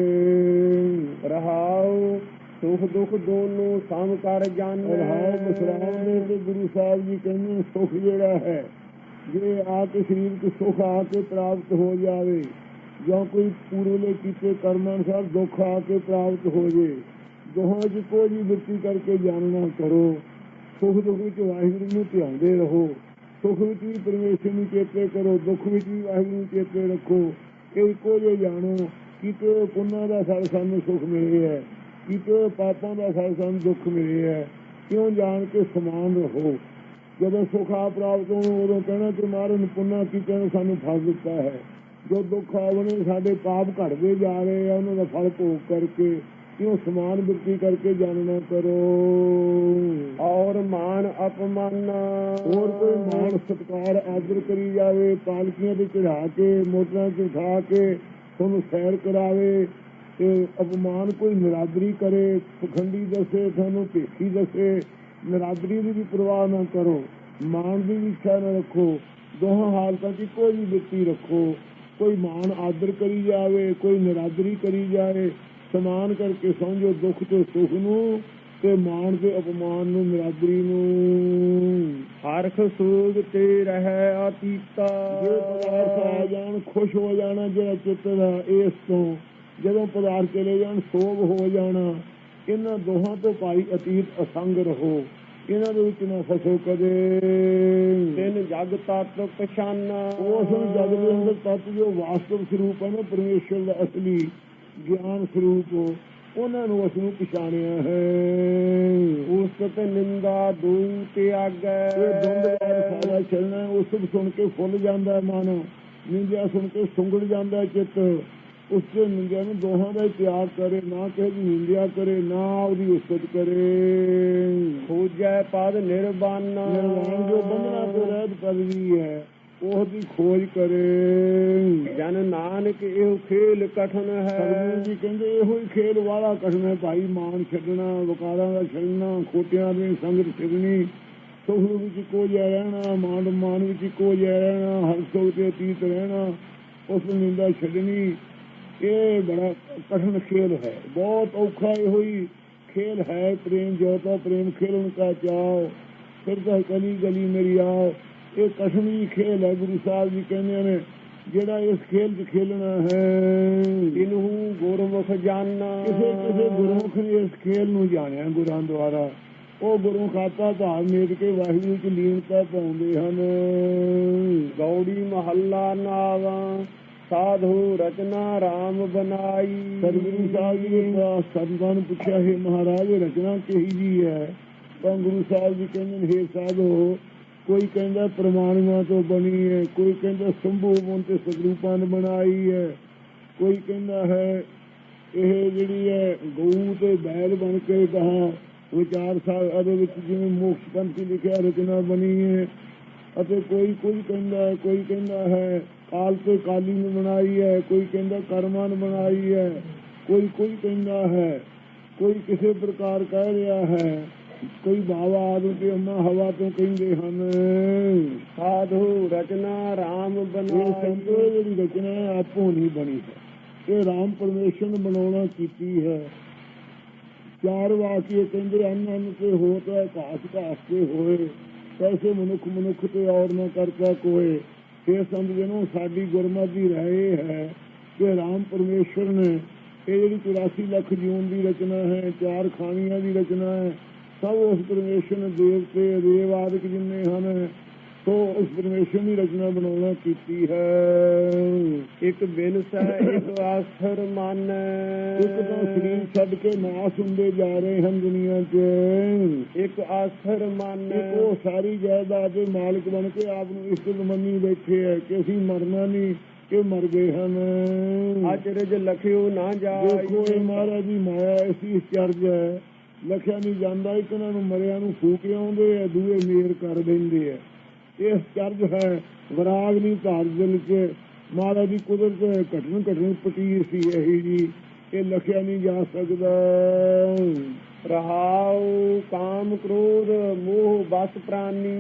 ਰਹਾਉ ਸੁਖ ਦੁਖ ਦੋਨੋਂ ਸਮ ਕਰ ਜਾਣੈ ਰਹਾਉ ਬਸਰਾਮ ਤੇ ਗੁਰੂ ਸਾਹਿਬ ਜੀ ਕਹਿੰਦੇ, ਸੁਖ ਜਿਹੜਾ ਹੈ, ਜੇ ਆ ਕੇ ਸਰੀਰ ਕੇ ਸੁਖ ਆ ਕੇ ਪ੍ਰਾਪਤ ਹੋ ਜਾਵੇ, ਜਾਂ ਕੋਈ ਪੂਰਵਲੇ ਕੀਤੇ ਕਰਮਾਂ ਅਨੁਸਾਰ ਦੁੱਖ ਆ ਕੇ ਪ੍ਰਾਪਤ ਹੋ ਜੇ, ਦੋਹਾਂ ਚ ਕੋਈ ਵੀ ਬਿਰਤੀ ਕਰਕੇ ਜਾਣਨਾ ਕਰੋ। ਸੁਖ ਦੁੱਖ ਵਿੱਚ ਵਾਹਿਗੁਰੂ ਨੂੰ ਧਿਆਉਂਦੇ ਰਹੋ। ਸੁਖ ਵਿੱਚ ਵੀ ਪਰਮੇਸ਼ਰ ਨੂੰ ਚੇਤੇ ਕਰੋ, ਦੁੱਖ ਵਿੱਚ ਵੀ ਵਾਹਿਗੁਰੂ ਨੂੰ ਚੇਤੇ ਰੱਖੋ। ਇਹ ਇੱਕੋ ਜੇ ਜਾਣੋ ਕਿਤੇ ਪੁੰਨਾਂ ਦਾ ਫਲ ਸਾਨੂੰ ਸੁਖ ਮਿਲੇ ਹੈ ਕਿਤੇ ਪਾਪਾਂ ਦਾ ਫਲ ਸਾਨੂੰ ਦੁੱਖ ਮਿਲੇ ਹੈ। ਕਿਉਂ ਜਾਣ ਕੇ ਸਮਾਨ ਰਹੋ। ਜਦੋਂ ਸੁਖ ਆ ਪ੍ਰਾਪਤ ਹੋਣ, ਉਦੋਂ ਕਹਿਣਾ ਕਿ ਮਹਾਰਾਜ ਨੇ ਪੁੰਨਾ ਕੀਤੇ ਸਾਨੂੰ ਫਲ ਦਿੱਤਾ ਹੈ। ਜੋ ਦੁੱਖ ਆਵਣੇ ਸਾਡੇ ਪਾਪ ਘਟਦੇ ਜਾ ਰਹੇ ਆ, ਉਹਨਾਂ ਦਾ ਫਲ ਭੋਗ ਕਰਕੇ ਕਿਉਂ ਸਮਾਨ ਬਿਰਤੀ ਕਰਕੇ ਜਾਣਨਾ ਕਰੋ? ਔਰ ਮਾਨ ਅਪਮਾਨ। ਹੋਰ ਕੋਈ ਮਾਣ ਸਤਕਾਰ ਆਦਰ ਕਰੀ ਜਾਵੇ ਪਾਲਕੀਆਂ ਤੇ ਚੜਾ ਕੇ ਮੋਟਰਾਂ 'ਚ ਉਠਾ ਕੇ ਤੁਹਾਨੂੰ ਸੈਰ ਕਰਾਵੇ ਤੇ ਅਪਮਾਨ ਕੋਈ ਨਿਰਾਦਰੀ ਕਰੇ ਪਖੰਡੀ ਦੱਸੇ ਤੁਹਾਨੂੰ ਭੇਖੀ ਦੱਸੇ ਨਿਰਾਦਰੀ ਦੀ ਵੀ ਪਰਵਾਹ ਨਾ ਕਰੋ ਮਾਣ ਦੀ ਵੀ ਇੱਛਾ ਨਾ ਰੱਖੋ ਦੋਹਾਂ ਹਾਲਤਾਂ 'ਚ ਕੋਈ ਵੀ ਬਿਰਤੀ ਰੱਖੋ ਕੋਈ ਮਾਣ ਆਦਰ ਕਰੀ ਜਾਵੇ ਕੋਈ ਨਿਰਾਦਰੀ ਕਰੀ ਜਾਵੇ ਸਮਾਨ ਕਰਕੇ ਸਮਝੋ ਦੁੱਖ ਤੇ ਸੁਖ ਨੂੰ ਤੇ ਮਾਣ ਤੇ ਅਪਮਾਨ ਨੂੰ ਨਿਰਾਦਰੀ ਨੂੰ। ਹਰਖ ਸੂਗ ਤੇ ਰਹਿ ਅਤੀਤਾ ਜੇ ਪਦਾਰਥ ਆ ਜਾਣ ਖੁਸ਼ ਹੋ ਜਾਣਾ ਜਿਹੜਾ ਚਿੱਤ ਦਾ ਇਸ ਤੋਂ। ਜਦੋਂ ਪਦਾਰਥ ਚਲੇ ਜਾਣ ਸੋਗ ਹੋ ਜਾਣਾ। ਇਹਨਾਂ ਦੋਹਾਂ ਤੋਂ ਭਾਈ ਅਤੀਤ ਅਸੰਗ ਰਹੋ। ਇਹਨਾਂ ਦੇ ਵਿੱਚ ਨਾ ਫਸੋ ਕਦੇ। ਤਿੰਨ ਜਗ ਤਤ ਪਛਾਨਾ। ਉਸ ਜਗ ਦੇ ਅੰਦਰ ਤੱਤ ਜੋ ਵਾਸਤਵ ਸਰੂਪ ਹੈ ਨਾ ਪਰਮੇਸ਼ਰ ਦਾ ਅਸਲੀ। ਗਿਆਨ ਸਰੂਪ ਉਹਨਾਂ ਨੂੰ ਉਸ ਨੂੰ ਪਛਾਣਿਆ ਹੈ। ਉਸ ਤੇ ਨਿੰਦਾ ਦੂ ਤਿਆਗੈ ਇਹ ਦੰਦਵਾਰ ਸਾਰਾ ਚੱਲਣਾ ਉਹ ਸਭ ਸੁਣ ਕੇ ਫੁੱਲ ਜਾਂਦਾ ਹੈ ਮਨ। ਨਿੰਦਿਆ ਸੁਣ ਕੇ ਸੁੰਗੜ ਜਾਂਦਾ ਹੈ ਚਿੱਤ। ਉਸ ਤੇ ਨਿੰਦਿਆ ਨੂੰ ਦੋਹਾਂ ਦਾ ਹੀ ਤਿਆਗ ਕਰੇ ਨਾ ਕਿਸੇ ਦੀ ਨਿੰਦਿਆ ਕਰੇ ਨਾ ਉਹਦੀ ਉਸਤ ਕਰੇ। ਖੋਜੈ ਪਦ ਨਿਰਵਾਨ। ਨਿਰਵਾਣ ਜੋ ਬੰਧਨਾ ਤੋਂ ਰਹਿਤ ਪਦਵੀ ਹੈ। ਉਹ ਦੀ ਖੋਜ ਕਰੇ। ਜਨ ਨਾਨਕ ਇਹ ਖੇਲ ਕਠਨ ਹੈ। ਜੀ ਕਹਿੰਦੇ ਇਹੋ ਹੀ ਖੇਲ ਵਾਲਾ ਕਠਨ ਹੈ ਭਾਈ। ਮਾਨ ਛੱਡਣਾ ਵਕਾਰਾਂ ਦਾ ਛੱਡਣਾ ਖੋਟਿਆਂ ਦੀ ਸੰਗਤ ਛੱਡਣੀ। ਸੁਖ ਵਿੱਚ ਕੋ ਜਾ ਰਹਿਣਾ ਮਾਨ ਮਾਨ ਵਿੱਚ ਕੋ ਜਾ ਰਹਿਣਾ ਹਰ ਸੁਖ ਤੇ ਅਤੀਤ ਰਹਿਣਾ ਉਸ ਨਿੰਦਾ ਛੱਡਣੀ। ਇਹ ਬੜਾ ਕਠਨ ਖੇਲ ਹੈ। ਬਹੁਤ ਔਖਾ ਇਹੋ ਹੀ ਖੇਲ ਹੈ। ਪ੍ਰੇਮ ਜੋਤਾ ਪ੍ਰੇਮ ਖੇਲਣ ਕਾ ਚਾਓ ਫਿਰ ਤਾਂ ਗਲੀ ਗਲੀ ਮੇਰੀ ਆਓ ਇਹ ਹੀ ਖੇਲ ਹੈ ਗੁਰੂ ਸਾਹਿਬ ਜੀ ਕਹਿੰਦੇ ਨੇ ਜਿਹੜਾ ਇਸ ਖੇਲ 'ਚ ਖੇਲਣਾ ਹੈ ਇਨਹੂ ਗੁਰਮੁਖ ਜਾਨਾ ਕਿਸੇ ਕਿਸੇ ਗੁਰਮੁਖ ਨੇ ਇਸ ਖੇਲ ਨੂੰ ਜਾਣਿਆ ਗੁਰਾਂ ਦੁਆਰਾ। ਉਹ ਗੁਰੂ ਖਾਤਾ ਧਾਰ ਮੇਟ ਕੇ ਵਾਹਿਗੁਰੂ ਚ ਲੀਨਤਾ ਪਾਉਂਦੇ ਹਨ। ਗੌੜੀ ਮਹੱਲਾ ਨਾਵਾ ਸਾਧੂ ਰਚਨਾ RAM ਬਨਾਈ ਸਤਿਗੁਰੂ ਸਾਹਿਬ ਜੀ ਨੇ ਤਾਂ ਸੰਤਾਂ ਨੂੰ ਪੁੱਛਿਆ ਹੈ ਮਹਾਰਾਜ ਰਚਨਾ ਕਿਹੀ ਜੀ ਹੈ? ਤਾਂ ਗੁਰੂ ਸਾਹਿਬ ਜੀ ਕਹਿੰਦੇ ਨੇ ਹੇ ਸਾਧੋ ਕੋਈ ਕਹਿੰਦਾ ਪ੍ਰਮਾਣੀਆਂ ਤੋਂ ਬਣੀ ਹੈ, ਕੋਈ ਕਹਿੰਦਾ ਸੰਭੂਵਨ ਤੇ ਸਗਰੂਪਾਂ ਨੇ ਬਣਾਈ ਹੈ, ਕੋਈ ਕਹਿੰਦਾ ਹੈ ਇਹ ਜਿਹੜੀ ਹੈ ਗਊ ਤੇ ਬੈਲ ਬਣ ਕੇ ਕਹਾ ਵਿਚਾਰ ਸਾਹਿਬ ਦੇ ਵਿੱਚ ਜਿਵੇਂ ਮੋਕਸ਼ ਪੰਥੀ ਲਿਖਿਆ, ਰਚਨਾ ਬਣੀ ਹੈ ਅਤੇ ਕੋਈ ਕੁਝ ਕਹਿੰਦਾ ਹੈ ਕੋਈ ਕਹਿੰਦਾ ਹੈ ਕਾਲ ਤੇ ਕਾਲੀ ਨੂੰ ਬਣਾਈ ਹੈ, ਕੋਈ ਕਹਿੰਦਾ ਕਰਮਾਂ ਨੂੰ ਬਣਾਈ ਹੈ, ਕੋਈ ਕੁਝ ਕਹਿੰਦਾ ਹੈ, ਕੋਈ ਕਿਸੇ ਪ੍ਰਕਾਰ ਕਹਿ ਰਿਹਾ ਹੈ ਕੋਈ ਬਾਵਾ ਆਦਿ ਤੇ ਅੰਮਾ ਹਵਾ ਤੋਂ ਕਹਿੰਦੇ ਹਨ। ਸਾਧੂ ਰਚਨਾ ਇਹ ਬਨਾਈ ਸੰਤੋ ਜਿਹੜੀ ਰਚਨਾ ਆਪੋ ਨਹੀਂ ਬਣੀ ਹੈ। ਇਹ ਰਾਮ ਪਰਮੇਸ਼ਰ ਨੇ ਬਣਾਉਣਾ ਕੀਤੀ ਹੈ। ਚਾਰ ਵਾਕਿਏ ਕਹਿੰਦੇ ਅੰਨ ਅੰਨ ਤੇ ਹੋਤ ਹੈ ਘਾਸ ਘਾਸ ਤੇ ਹੋਏ। ਕੈਸੇ ਮਨੁੱਖ ਮਨੁੱਖ ਤੇ ਔਰ ਨਾ ਕਰਤਾ ਕੋਏ। ਇਹ ਜਨੋ ਸਾਡੀ ਗੁਰਮਤਿ ਦੀ ਰਾਏ ਹੈ ਕਿ ਰਾਮ ਪਰਮੇਸ਼ਰ ਨੇ ਇਹ ਜਿਹੜੀ 84 ਲੱਖ ਜੂਨ ਦੀ ਰਚਨਾ ਹੈ ਚਾਰ ਖਾਣੀਆਂ ਦੀ ਰਚਨਾ ਹੈ ਸਭ ਉਸ ਪਰਮੇਸ਼ਰ ਨੇ ਦੇਵਤੇ ਦੇਵ ਆਦਿਕ ਜਿੰਨੇ ਹਨ ਸੋ ਉਸ ਪਰਮੇਸ਼ਰ ਦੀ ਰਚਨਾ ਬਣਾਉਣਾ ਕੀਤੀ ਹੈ। ਇੱਕ ਬਿਨ ਸਹਿ ਇੱਕ ਆਸਰ ਮਨ। ਇੱਕ ਤਾਂ ਸਰੀਰ ਛੱਡ ਕੇ ਨਾਸ ਹੁੰਦੇ ਜਾ ਰਹੇ ਹਨ ਦੁਨੀਆ 'ਚ। ਇੱਕ ਆਸਰ ਮਨ। ਉਹ ਸਾਰੀ ਜਾਇਦਾਦ ਦੇ ਮਾਲਕ ਬਣ ਕੇ ਆਪ ਨੂੰ ਇਸਤ ਮੰਨੀ ਬੈਠੇ ਹੈ ਕਿ ਅਸੀਂ ਮਰਨਾ ਨਹੀਂ ਕਿ ਮਰ ਗਏ ਹਨ। ਅਚਰਜ ਲਖਿਓ ਨਾ ਜਾਈ ਦੇਖੋ ਇਹ ਮਹਾਰਾਜ ਦੀ ਮਾਇਆ ਐਸੀ ਚਰਜ ਹੈ। ਲਖਿਆ ਨਹੀਂ ਜਾਂਦਾ ਇੱਕ ਉਹਨਾਂ ਨੂੰ ਮਰਿਆ ਨੂੰ ਫੂਕ ਆਉਂਦੇ ਆ, ਦੂਏ ਮੇਰ ਕਰ ਦਿੰਦੇ ਆ। ਇਹ ਚਰਜ ਹੈ, ਵਿਰਾਗ ਨਹੀਂ ਧਾਰ ਦਿਲ ਚ ਮਹਾਰਾਜ ਦੀ ਕੁਦਰਤ ਘਟਨ ਘਟਨ ਪਟੀਰ ਸੀ ਇਹੀ ਜੀ। ਇਹ ਲਖਿਆ ਨਹੀਂ ਜਾ ਸਕਦਾ। ਰਹਾਉ ਕਾਮ ਕ੍ਰੋਧ ਮੋਹ ਬਸ ਪ੍ਰਾਨੀ।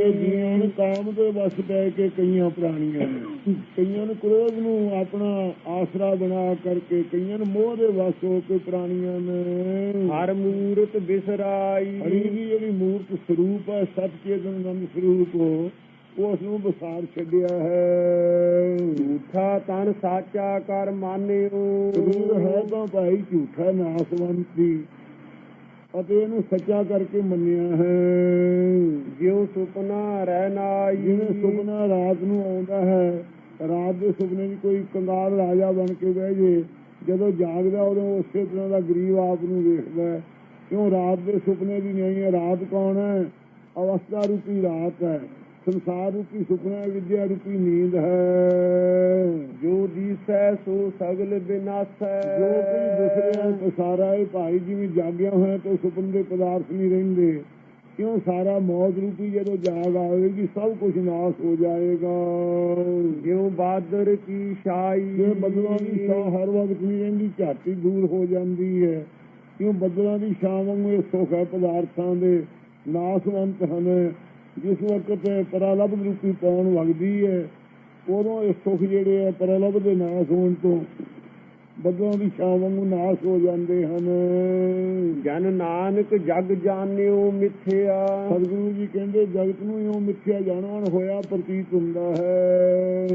ਇਹ ਜੀਵਨ ਕਾਮ ਦੇ ਵਸ ਪੈ ਕੇ ਕਈਆਂ ਪ੍ਰਾਣੀਆਂ ਨੇ। ਕਈਆਂ ਨੂੰ ਕ੍ਰੋਧ ਨੂੰ ਆਪਣਾ ਆਸਰਾ ਬਣਾ ਕਰਕੇ ਕਈਆਂ ਨੂੰ ਮੋਹ ਦੇ ਵਸ ਹੋ ਕੇ ਪ੍ਰਾਣੀਆਂ ਨੇ। ਹਰ ਮੂਰਤ ਬਿਸਰਾਈ। ਹਰੀ ਦੀ ਜਿਹੜੀ ਮੂਰਤ ਸਰੂਪ ਹੈ ਸਤ ਚੇਤਨ ਨੰਦ ਸਰੂਪ ਉਸ ਨੂੰ ਵਿਸਾਰ ਛੱਡਿਆ ਹੈ। ਝੂਠਾ ਤਨ ਸਾਚਾ ਕਰ ਮਾਨਿਓ। ਸਰੀਰ ਹੈ ਤਾਂ ਭਾਈ ਝੂਠਾ ਨਾਸਵੰਤੀ। ਅਤੇ ਇਹਨੂੰ ਸੱਚਾ ਕਰਕੇ ਮੰਨਿਆ ਹੈ। ਜਿਉ ਸੁਪਨਾ ਰਹਿਨਾਈ ਜਿਵੇਂ ਸੁਪਨਾ ਰਾਤ ਨੂੰ ਆਉਂਦਾ ਹੈ ਰਾਤ ਦੇ ਸੁਪਨੇ 'ਚ ਕੋਈ ਕੰਗਾਲ ਰਾਜਾ ਬਣ ਕੇ ਬਹਿ ਜੇ ਜਦੋਂ ਜਾਗਦਾ ਉਦੋਂ ਉਸੇ ਤਰ੍ਹਾਂ ਦਾ ਗਰੀਬ ਆਪ ਨੂੰ ਵੇਖਦਾ। ਕਿਉਂ ਰਾਤ ਦੇ ਸੁਪਨੇ ਦੀ ਨਹੀਂ ਹੈ ਰਾਤ ਕੌਣ ਹੈ? ਅਵਸਥਾ ਰੂਪੀ ਰਾਤ ਹੈ। ਸੰਸਾਰ ਰੂਪੀ ਸੁਪਨਾ ਵਿਦਿਆ ਰੂਪੀ ਨੀਂਦ ਹੈ। ਜੋ ਦੀਸੈ ਸੋ ਸਗਲ ਬਿਨਾਸੈ। ਜੋ ਕੋਈ ਦੂਸਰਿਆਂ ਤੋਂ ਸਾਰਾ ਹੈ ਭਾਈ ਜਿਵੇਂ ਜਾਗਿਆ ਹੋਇਆ ਤਾਂ ਸੁਪਨੇ ਦੇ ਪਦਾਰਥ ਨਹੀਂ ਰਹਿੰਦੇ। ਕਿਉਂ? ਸਾਰਾ ਮੌਤ ਰੂਪੀ ਜਦੋਂ ਜਾਗ ਆਵੇਗੀ ਸਭ ਕੁਝ ਨਾਸ ਹੋ ਜਾਏਗਾ। ਜਿਉ ਬਾਦਰ ਕੀ ਛਾਈ? ਜੇ ਬੱਦਲਾਂ ਦੀ ਛਾਂ ਹਰ ਵਕਤ ਨਹੀਂ ਰਹਿੰਦੀ ਝਾਟੀ ਦੂਰ ਹੋ ਜਾਂਦੀ ਹੈ। ਕਿਉਂ? ਬੱਦਲਾਂ ਦੀ ਛਾਂ ਵਾਂਗੂ ਇਹ ਸੁੱਖ ਹੈ ਪਦਾਰਥਾਂ ਦੇ ਨਾਸਵੰਤ ਹਨ। ਜਿਸ ਵਕਤ ਪਰਾਲਬ ਰੂਪੀ ਪੌਣ ਵਗਦੀ ਹੈ ਉਦੋਂ ਇਹ ਸੁੱਖ ਜਿਹੜੇ ਆ ਪਰਾਲਬ ਦੇ ਨਾਸ ਹੋਣ ਤੋਂ ਬੱਦਲਾਂ ਦੀ ਛਾਂ ਵਾਂਗੂ ਨਾਸ ਹੋ ਜਾਂਦੇ ਹਨ। ਜਨ ਨਾਨਕ ਜਗ ਜਾਣਿਓ ਮਿਥਿਆ। ਸਤਿਗੁਰੂ ਜੀ ਕਹਿੰਦੇ ਜਗਤ ਨੂੰ ਇਉਂ ਮਿੱਥਿਆ ਜਾਣਵਣ ਹੋਇਆ ਪ੍ਰਤੀਤ ਹੁੰਦਾ ਹੈ।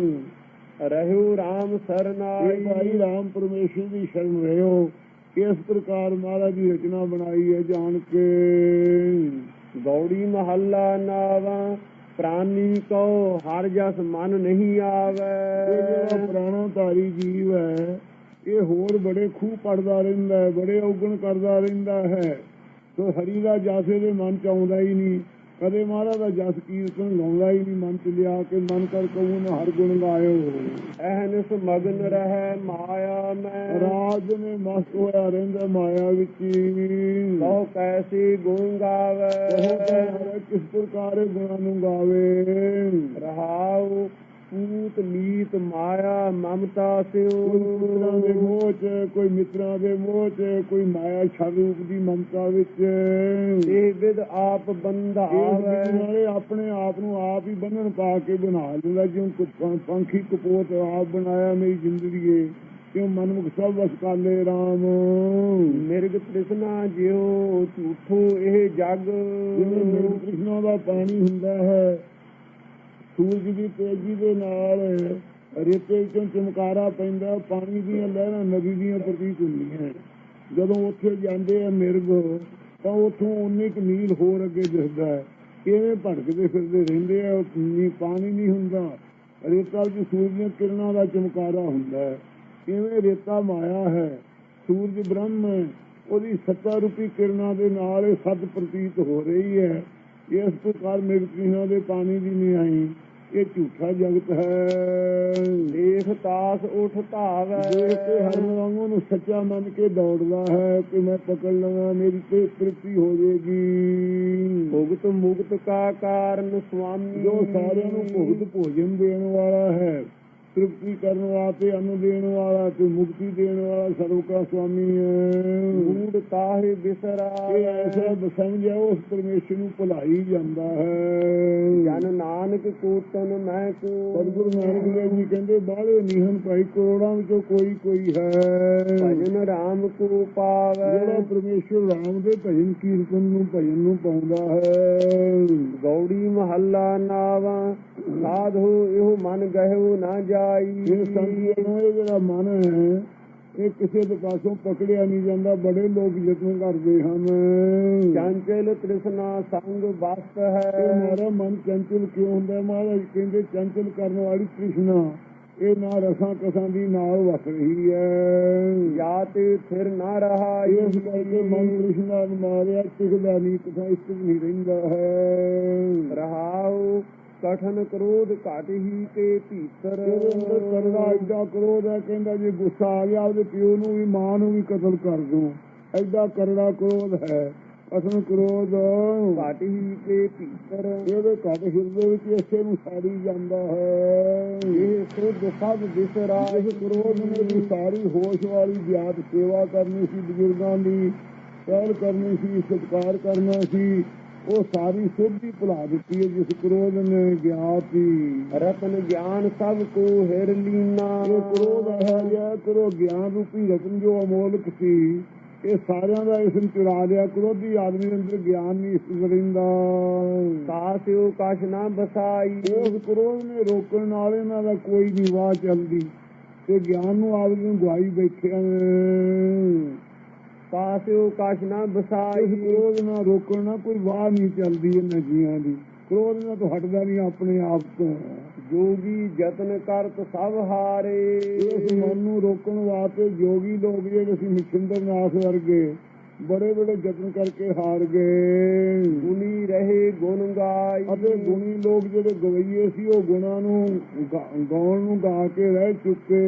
ਰਹਿਓ RAM ਇਹ ਸਰਨਾਈ ਭਾਈ ਰਾਮ ਪਰਮੇਸ਼ਰ ਦੀ ਸ਼ਰਨ ਰਹਿਓ। ਇਸ ਪ੍ਰਕਾਰ ਮਹਾਰਾਜ ਦੀ ਰਚਨਾ ਬਣਾਈ ਹੈ ਜਾਣ ਕੇ। ਗੌੜੀ ਮਹੱਲਾ ਨਾਵਾ, ਪ੍ਰਾਨੀ ਕੋ ਹਰ ਜਸ ਮਨ ਨਹੀਂ ਇਹ ਆਵੇ ਜਿਹੜਾ ਪੁਰਾਣਾ ਧਾਰੀ ਜੀਵ ਹੈ, ਇਹ ਹੋਰ ਬੜੇ ਖੂਹ ਪੜਦਾ ਰਹਿੰਦਾ ਹੈ, ਬੜੇ ਔਗਣ ਕਰਦਾ ਰਹਿੰਦਾ ਹੈ। ਸੋ ਹਰੀ ਦਾ ਜਸ ਇਹਦੇ ਮਨ ਚ ਆਉਂਦਾ ਹੀ ਨਹੀਂ। ਕਦੇ ਮਹਾਰਾਜ ਦਾ ਜਸ ਕੀਰਤਨ ਗਾਉਂਦਾ ਹੀ ਨਹੀਂ ਮਨ ਚ ਲਿਆ ਕੇ ਮਨ ਕਰ ਕਹੂ ਨਾ ਹਰ ਗੁਣ ਗਾਇਓ। ਐਹਨਸ ਮਗਨ ਰਹਿ ਮਾਇਆ ਮੈਂ। ਰਾਜ ਨੇ ਮਸਤ ਹੋਇਆ ਰਹਿੰਦਾ ਮਾਇਆ ਵਿੱਚ। ਕਹੋ ਕੈਸੀ ਗੁਣ ਗਾਵੇ। ਕਹੋ ਕਿਸ ਪ੍ਰਕਾਰ ਗੁਣਾਂ ਨੂੰ ਗਾਵੇ। ਰਹਾਉ ਪੂਤ ਮੀਤ ਮਾਇਆ ਮਮਤਾ ਸਿਉ। ਮਿੱਤਰਾਂ ਦੇ ਮੋਹ ਚ ਕੋਈ ਮਿੱਤਰਾਂ ਦੇ ਮੋਹ ਚ ਕੋਈ ਮਾਇਆ ਛਰੂਪ ਦੀ ਮਮਤਾ ਵਿੱਚ। ਇਹ ਵਿਦ ਆਪ ਆਪਣੇ ਆਪ ਨੂੰ ਆਪ ਹੀ ਬੰਧਨ ਪਾ ਕੇ ਬਣਾ ਲੈਂਦਾ। ਜਿਉਂ ਪੰਖੀ ਕਪੋਤ ਆਪ ਬਣਾਇਆ ਮੇਰੀ ਜ਼ਿੰਦਗੀ ਕਿਉਂ ਮਨਮੁਖ ਸਭ ਵਸ ਕਾਲੇ ਰਾਮ। ਮਿਰਗ ਤ੍ਰਿਸ਼ਨਾ ਜਿਉ ਝੂਠੋ ਇਹ ਜਗ। ਜਿਵੇਂ ਮੇਰੇ ਕ੍ਰਿਸ਼ਨਾ ਦਾ ਪਾਣੀ ਹੁੰਦਾ ਹੈ ਸੂਰਜ ਦੀ ਤੇਜ਼ੀ ਦੇ ਨਾਲ ਰੇਤੇ ਵਿੱਚੋਂ ਚਮਕਾਰਾ ਪੈਂਦਾ, ਪਾਣੀ ਦੀਆਂ ਲਹਿਰਾਂ ਨਦੀ ਦੀਆਂ ਪ੍ਰਤੀਤ ਹੁੰਦੀਆਂ। ਜਦੋਂ ਉੱਥੇ ਜਾਂਦੇ ਆ ਮਿਰਗ, ਤਾਂ ਉਥੋਂ ਉਨੇ ਕੁ ਮੀਲ ਹੋਰ ਅੱਗੇ ਦਿਸਦਾ ਹੈ। ਕਿਵੇਂ ਭਟਕਦੇ ਫਿਰਦੇ ਰਹਿੰਦੇ ਆ, ਨੀ ਪਾਣੀ ਨਹੀਂ ਹੁੰਦਾ। ਰੇਤਾ ਵਿੱਚ ਸੂਰਜ ਦੀਆਂ ਕਿਰਨਾਂ ਦਾ ਚਮਕਾਰਾ ਹੁੰਦਾ ਹੈ। ਕਿਵੇਂ ਰੇਤਾ ਮਾਇਆ ਹੈ। ਸੂਰਜ ਬ੍ਰਹਮ ਹੈ। ਉਹਦੀ ਸੱਤਾ ਰੂਪੀ ਕਿਰਨਾਂ ਦੇ ਨਾਲ ਇਹ ਸੱਤ ਪ੍ਰਤੀਤ ਹੋ ਰਹੀ ਹੈ। ਇਸ ਪ੍ਰਕਾਰ ਮਿਰਤੀਆਂ ਦੇ ਪਾਣੀ ਦੀ ਨਹੀਂ ਆਈ ਇਹ ਝੂਠਾ ਜਗਤ ਹੈ। ਦੇਖ ਤਾਸ ਉਠ ਧਾਵੇ। ਦੇਖ ਕੇ ਹਰਨ ਵਾਂਗੂ ਨੂੰ ਸੱਚਾ ਮੰਨ ਕੇ ਦੌੜਦਾ ਹੈ ਕਿ ਮੈਂ ਪਕੜ ਲਵਾਂ ਮੇਰੀ ਤੇ ਤ੍ਰਿਪਤੀ ਹੋ ਜਾਏਗੀ। ਭੁਗਤ ਮੁਕਤ ਕਾ ਕਾਰਨ ਸੁਆਮੀ। ਜੋ ਸਾਰਿਆਂ ਨੂੰ ਭੁਗਤ ਭੋਜਨ ਦੇਣ ਵਾਲਾ ਹੈ। ਤ੍ਰਿਪਤੀ ਕਰਨ ਵਾਸਤੇ ਅੰਨ ਦੇਣ ਵਾਲਾ ਤੇ ਮੁਕਤੀ ਦੇਣ ਵਾਲਾ ਸਰਵ ਕਾ ਸੁਆਮੀ ਹੈ। ਮੂੜ ਤਾਹੇ ਬਿਸਰਾ। ਇਹ ਐਸਾ ਸਮਝਿਆ ਉਸ ਪਰਮੇਸ਼ਰ ਨੂੰ ਭੁਲਾਈ ਜਾਂਦਾ ਹੈ। ਜਨ ਨਾਨਕ ਕੂਤਨ ਮੈਂ ਕੋ। ਸਤਿਗੁਰੂ ਨਾਨਕ ਦੇਵ ਜੀ ਕਹਿੰਦੇ ਬਾਹਲੇ ਨਿਹਨ ਭਾਈ ਕਰੋੜਾਂ ਵਿੱਚੋਂ ਕੋਈ ਕੋਈ ਹੈ। ਭਜਨ ਰਾਮ ਕੋ ਪਾਵੇ। ਜਿਹੜਾ ਪਰਮੇਸ਼ਰ ਰਾਮ ਦੇ ਭਜਨ ਕੀਰਤਨ ਨੂੰ ਭਜਨ ਨੂੰ ਪਾਉਂਦਾ ਹੈ। ਗੌੜੀ ਮਹੱਲਾ ਨਾਵਾ। ਸਾਧੂ ਇਹੋ ਮਨ ਗਹਿਓ ਨਾ ਜਾਈ ਆਈ। ਇਹ ਸੰਤਿਆਂ ਇਹ ਜਿਹੜਾ ਮਨ ਹੈ ਇਹ ਕਿਸੇ ਦੇ ਪਾਸੋਂ ਪਕੜਿਆ ਨਹੀਂ ਜਾਂਦਾ। ਬੜੇ ਲੋਕ ਯਤਨ ਕਰਦੇ ਹਨ। ਚੰਚਲ ਤ੍ਰਿਸ਼ਨਾ ਸੰਗ ਵਸਤ ਇਹ ਹੈ ਮਾਰਾ ਮਨ ਚੰਚਲ ਕਿਉਂ ਹੁੰਦਾ? ਮਹਾਰਾਜ ਕਹਿੰਦੇ ਚੰਚਲ ਕਰਨ ਵਾਲੀ ਤ੍ਰਿਸ਼ਨਾ ਇਹ ਨਾ ਰਸਾਂ ਕਸਾਂ ਦੀ ਨਾਲ ਵਸ ਰਹੀ ਹੈ। ਜਾਤ ਫਿਰ ਨਾ ਰਹਾ ਇਸ ਕਰਕੇ ਮਨ ਤ੍ਰਿਸ਼ਨਾ ਨੂੰ ਮਾਰਿਆ ਟਿਕਦਾ ਨਹੀਂ ਤਥਾ ਸਥਿਤ ਨਹੀਂ ਰਹਿੰਦਾ ਹੈ। ਰਹਾਉ ਕਠਨ ਕਰੋਧ ਘਟ ਹੀ ਤੇ ਭੀਤਰ। ਕਰੜਾ ਐਡਾ ਕਰੋਧ ਹੈ ਕਹਿੰਦਾ ਜੇ ਗੁੱਸਾ ਆ ਗਿਆ ਉਹਦੇ ਪਿਓ ਨੂੰ ਵੀ ਮਾਂ ਨੂੰ ਵੀ ਕਤਲ ਕਰ ਦੂੰ। ਐਡਾ ਕਰੜਾ ਕਰੋਧ ਹੈ ਅਸਲ ਕਰੋਧ। ਘਟ ਹੀ ਤੇ ਭੀਤਰ। ਇਹਦੇ ਘਟ ਹਿਰਦੇ ਵਿੱਚ ਇਸੇ ਨੂੰ ਸਾੜੀ ਜਾਂਦਾ ਹੈ। ਇਹ ਸੁਧ ਸਭ ਦਿਸਰਾ ਇਸ ਕਰੋਧ ਨੇ ਵੀ ਸਾਰੀ ਹੋਸ਼ ਵਾਲੀ ਵਿਆਦ ਸੇਵਾ ਕਰਨੀ ਸੀ ਬਜ਼ੁਰਗਾਂ ਦੀ ਪਹਿਲ ਕਰਨੀ ਸੀ ਸਤਿਕਾਰ ਕਰਨਾ ਸੀ। ਉਹ ਸਾਰੀ ਹੀ ਭੁਲਾ ਦਿੱਤੀ ਹੈ ਜਿਸ ਕਰੋਧ ਨੇ ਗਿਆਤੀ ਰਤਨ ਗਿਆਨ ਸਭ ਕੋ ਹਿਰ ਲੀਨਾ। ਇਹ ਕਰੋਧ ਹੈ ਗਿਆ ਕਰੋ ਗਿਆਨ ਰੂਪੀ ਰਤਨ ਜੋ ਅਮੋਲਕ ਸੀ। ਇਹ ਸਾਰਿਆਂ ਦਾ ਇਸ ਨੂੰ ਚੁਰਾ ਲਿਆ। ਕ੍ਰੋਧੀ ਆਦਮੀ ਅੰਦਰ ਗਿਆਨ ਨਹੀਂ ਇਸ ਰਹਿੰਦਾ ਕਾਸਿਓ ਕਛ ਨਾ ਬਸਾਈ। ਉਸ ਕਰੋਧ ਨੇ ਰੋਕਣ ਨਾਲ ਇਹਨਾਂ ਦਾ ਕੋਈ ਨਹੀਂ ਵਾਹ ਚੱਲਦੀ। ਤੇ ਗਿਆਨ ਨੂੰ ਆਪ ਨੂੰ ਗਵਾਈ ਬੈਠਿਆ ਨੇ ਕਾਸਿਓ ਕਛ ਨਾ ਬਸਾਈ ਕਰੋਧ ਨਾਲ ਰੋਕਣ ਨਾਲ ਕੋਈ ਵਾਹ ਨਹੀਂ ਚੱਲਦੀ ਇਹਨਾਂ ਜੀਆਂ ਦੀ। ਕ੍ਰੋਧ ਨਾਲ ਤਾਂ ਹਟਦਾ ਨਹੀਂ ਆਪਣੇ ਆਪ ਤੋਂ। ਜੋਗੀ ਯਤਨ ਕਰਤ ਸਭ ਹਾਰੇ। ਇਸ ਮਨ ਨੂੰ ਰੋਕਣ ਵਾਸਤੇ ਜੋਗੀ ਲੋਕ ਜਿਹੜੇ ਸੀ ਮਿਛਿੰਦਰ ਨਾਥ ਵਰਗੇ। ਬੜੇ ਬੜੇ ਯਤਨ ਕਰਕੇ ਹਾਰ ਗਏ। ਗੁਨੀ ਰਹੇ ਗੁਣ ਗਾਈ। ਅਤੇ ਗੁਣੀ ਲੋਕ ਜਿਹੜੇ ਗਵਈਏ ਸੀ ਉਹ ਗੁਣਾਂ ਨੂੰ ਗਾਉਣ ਨੂੰ ਗਾ ਕੇ ਰਹਿ ਚੁੱਕੇ।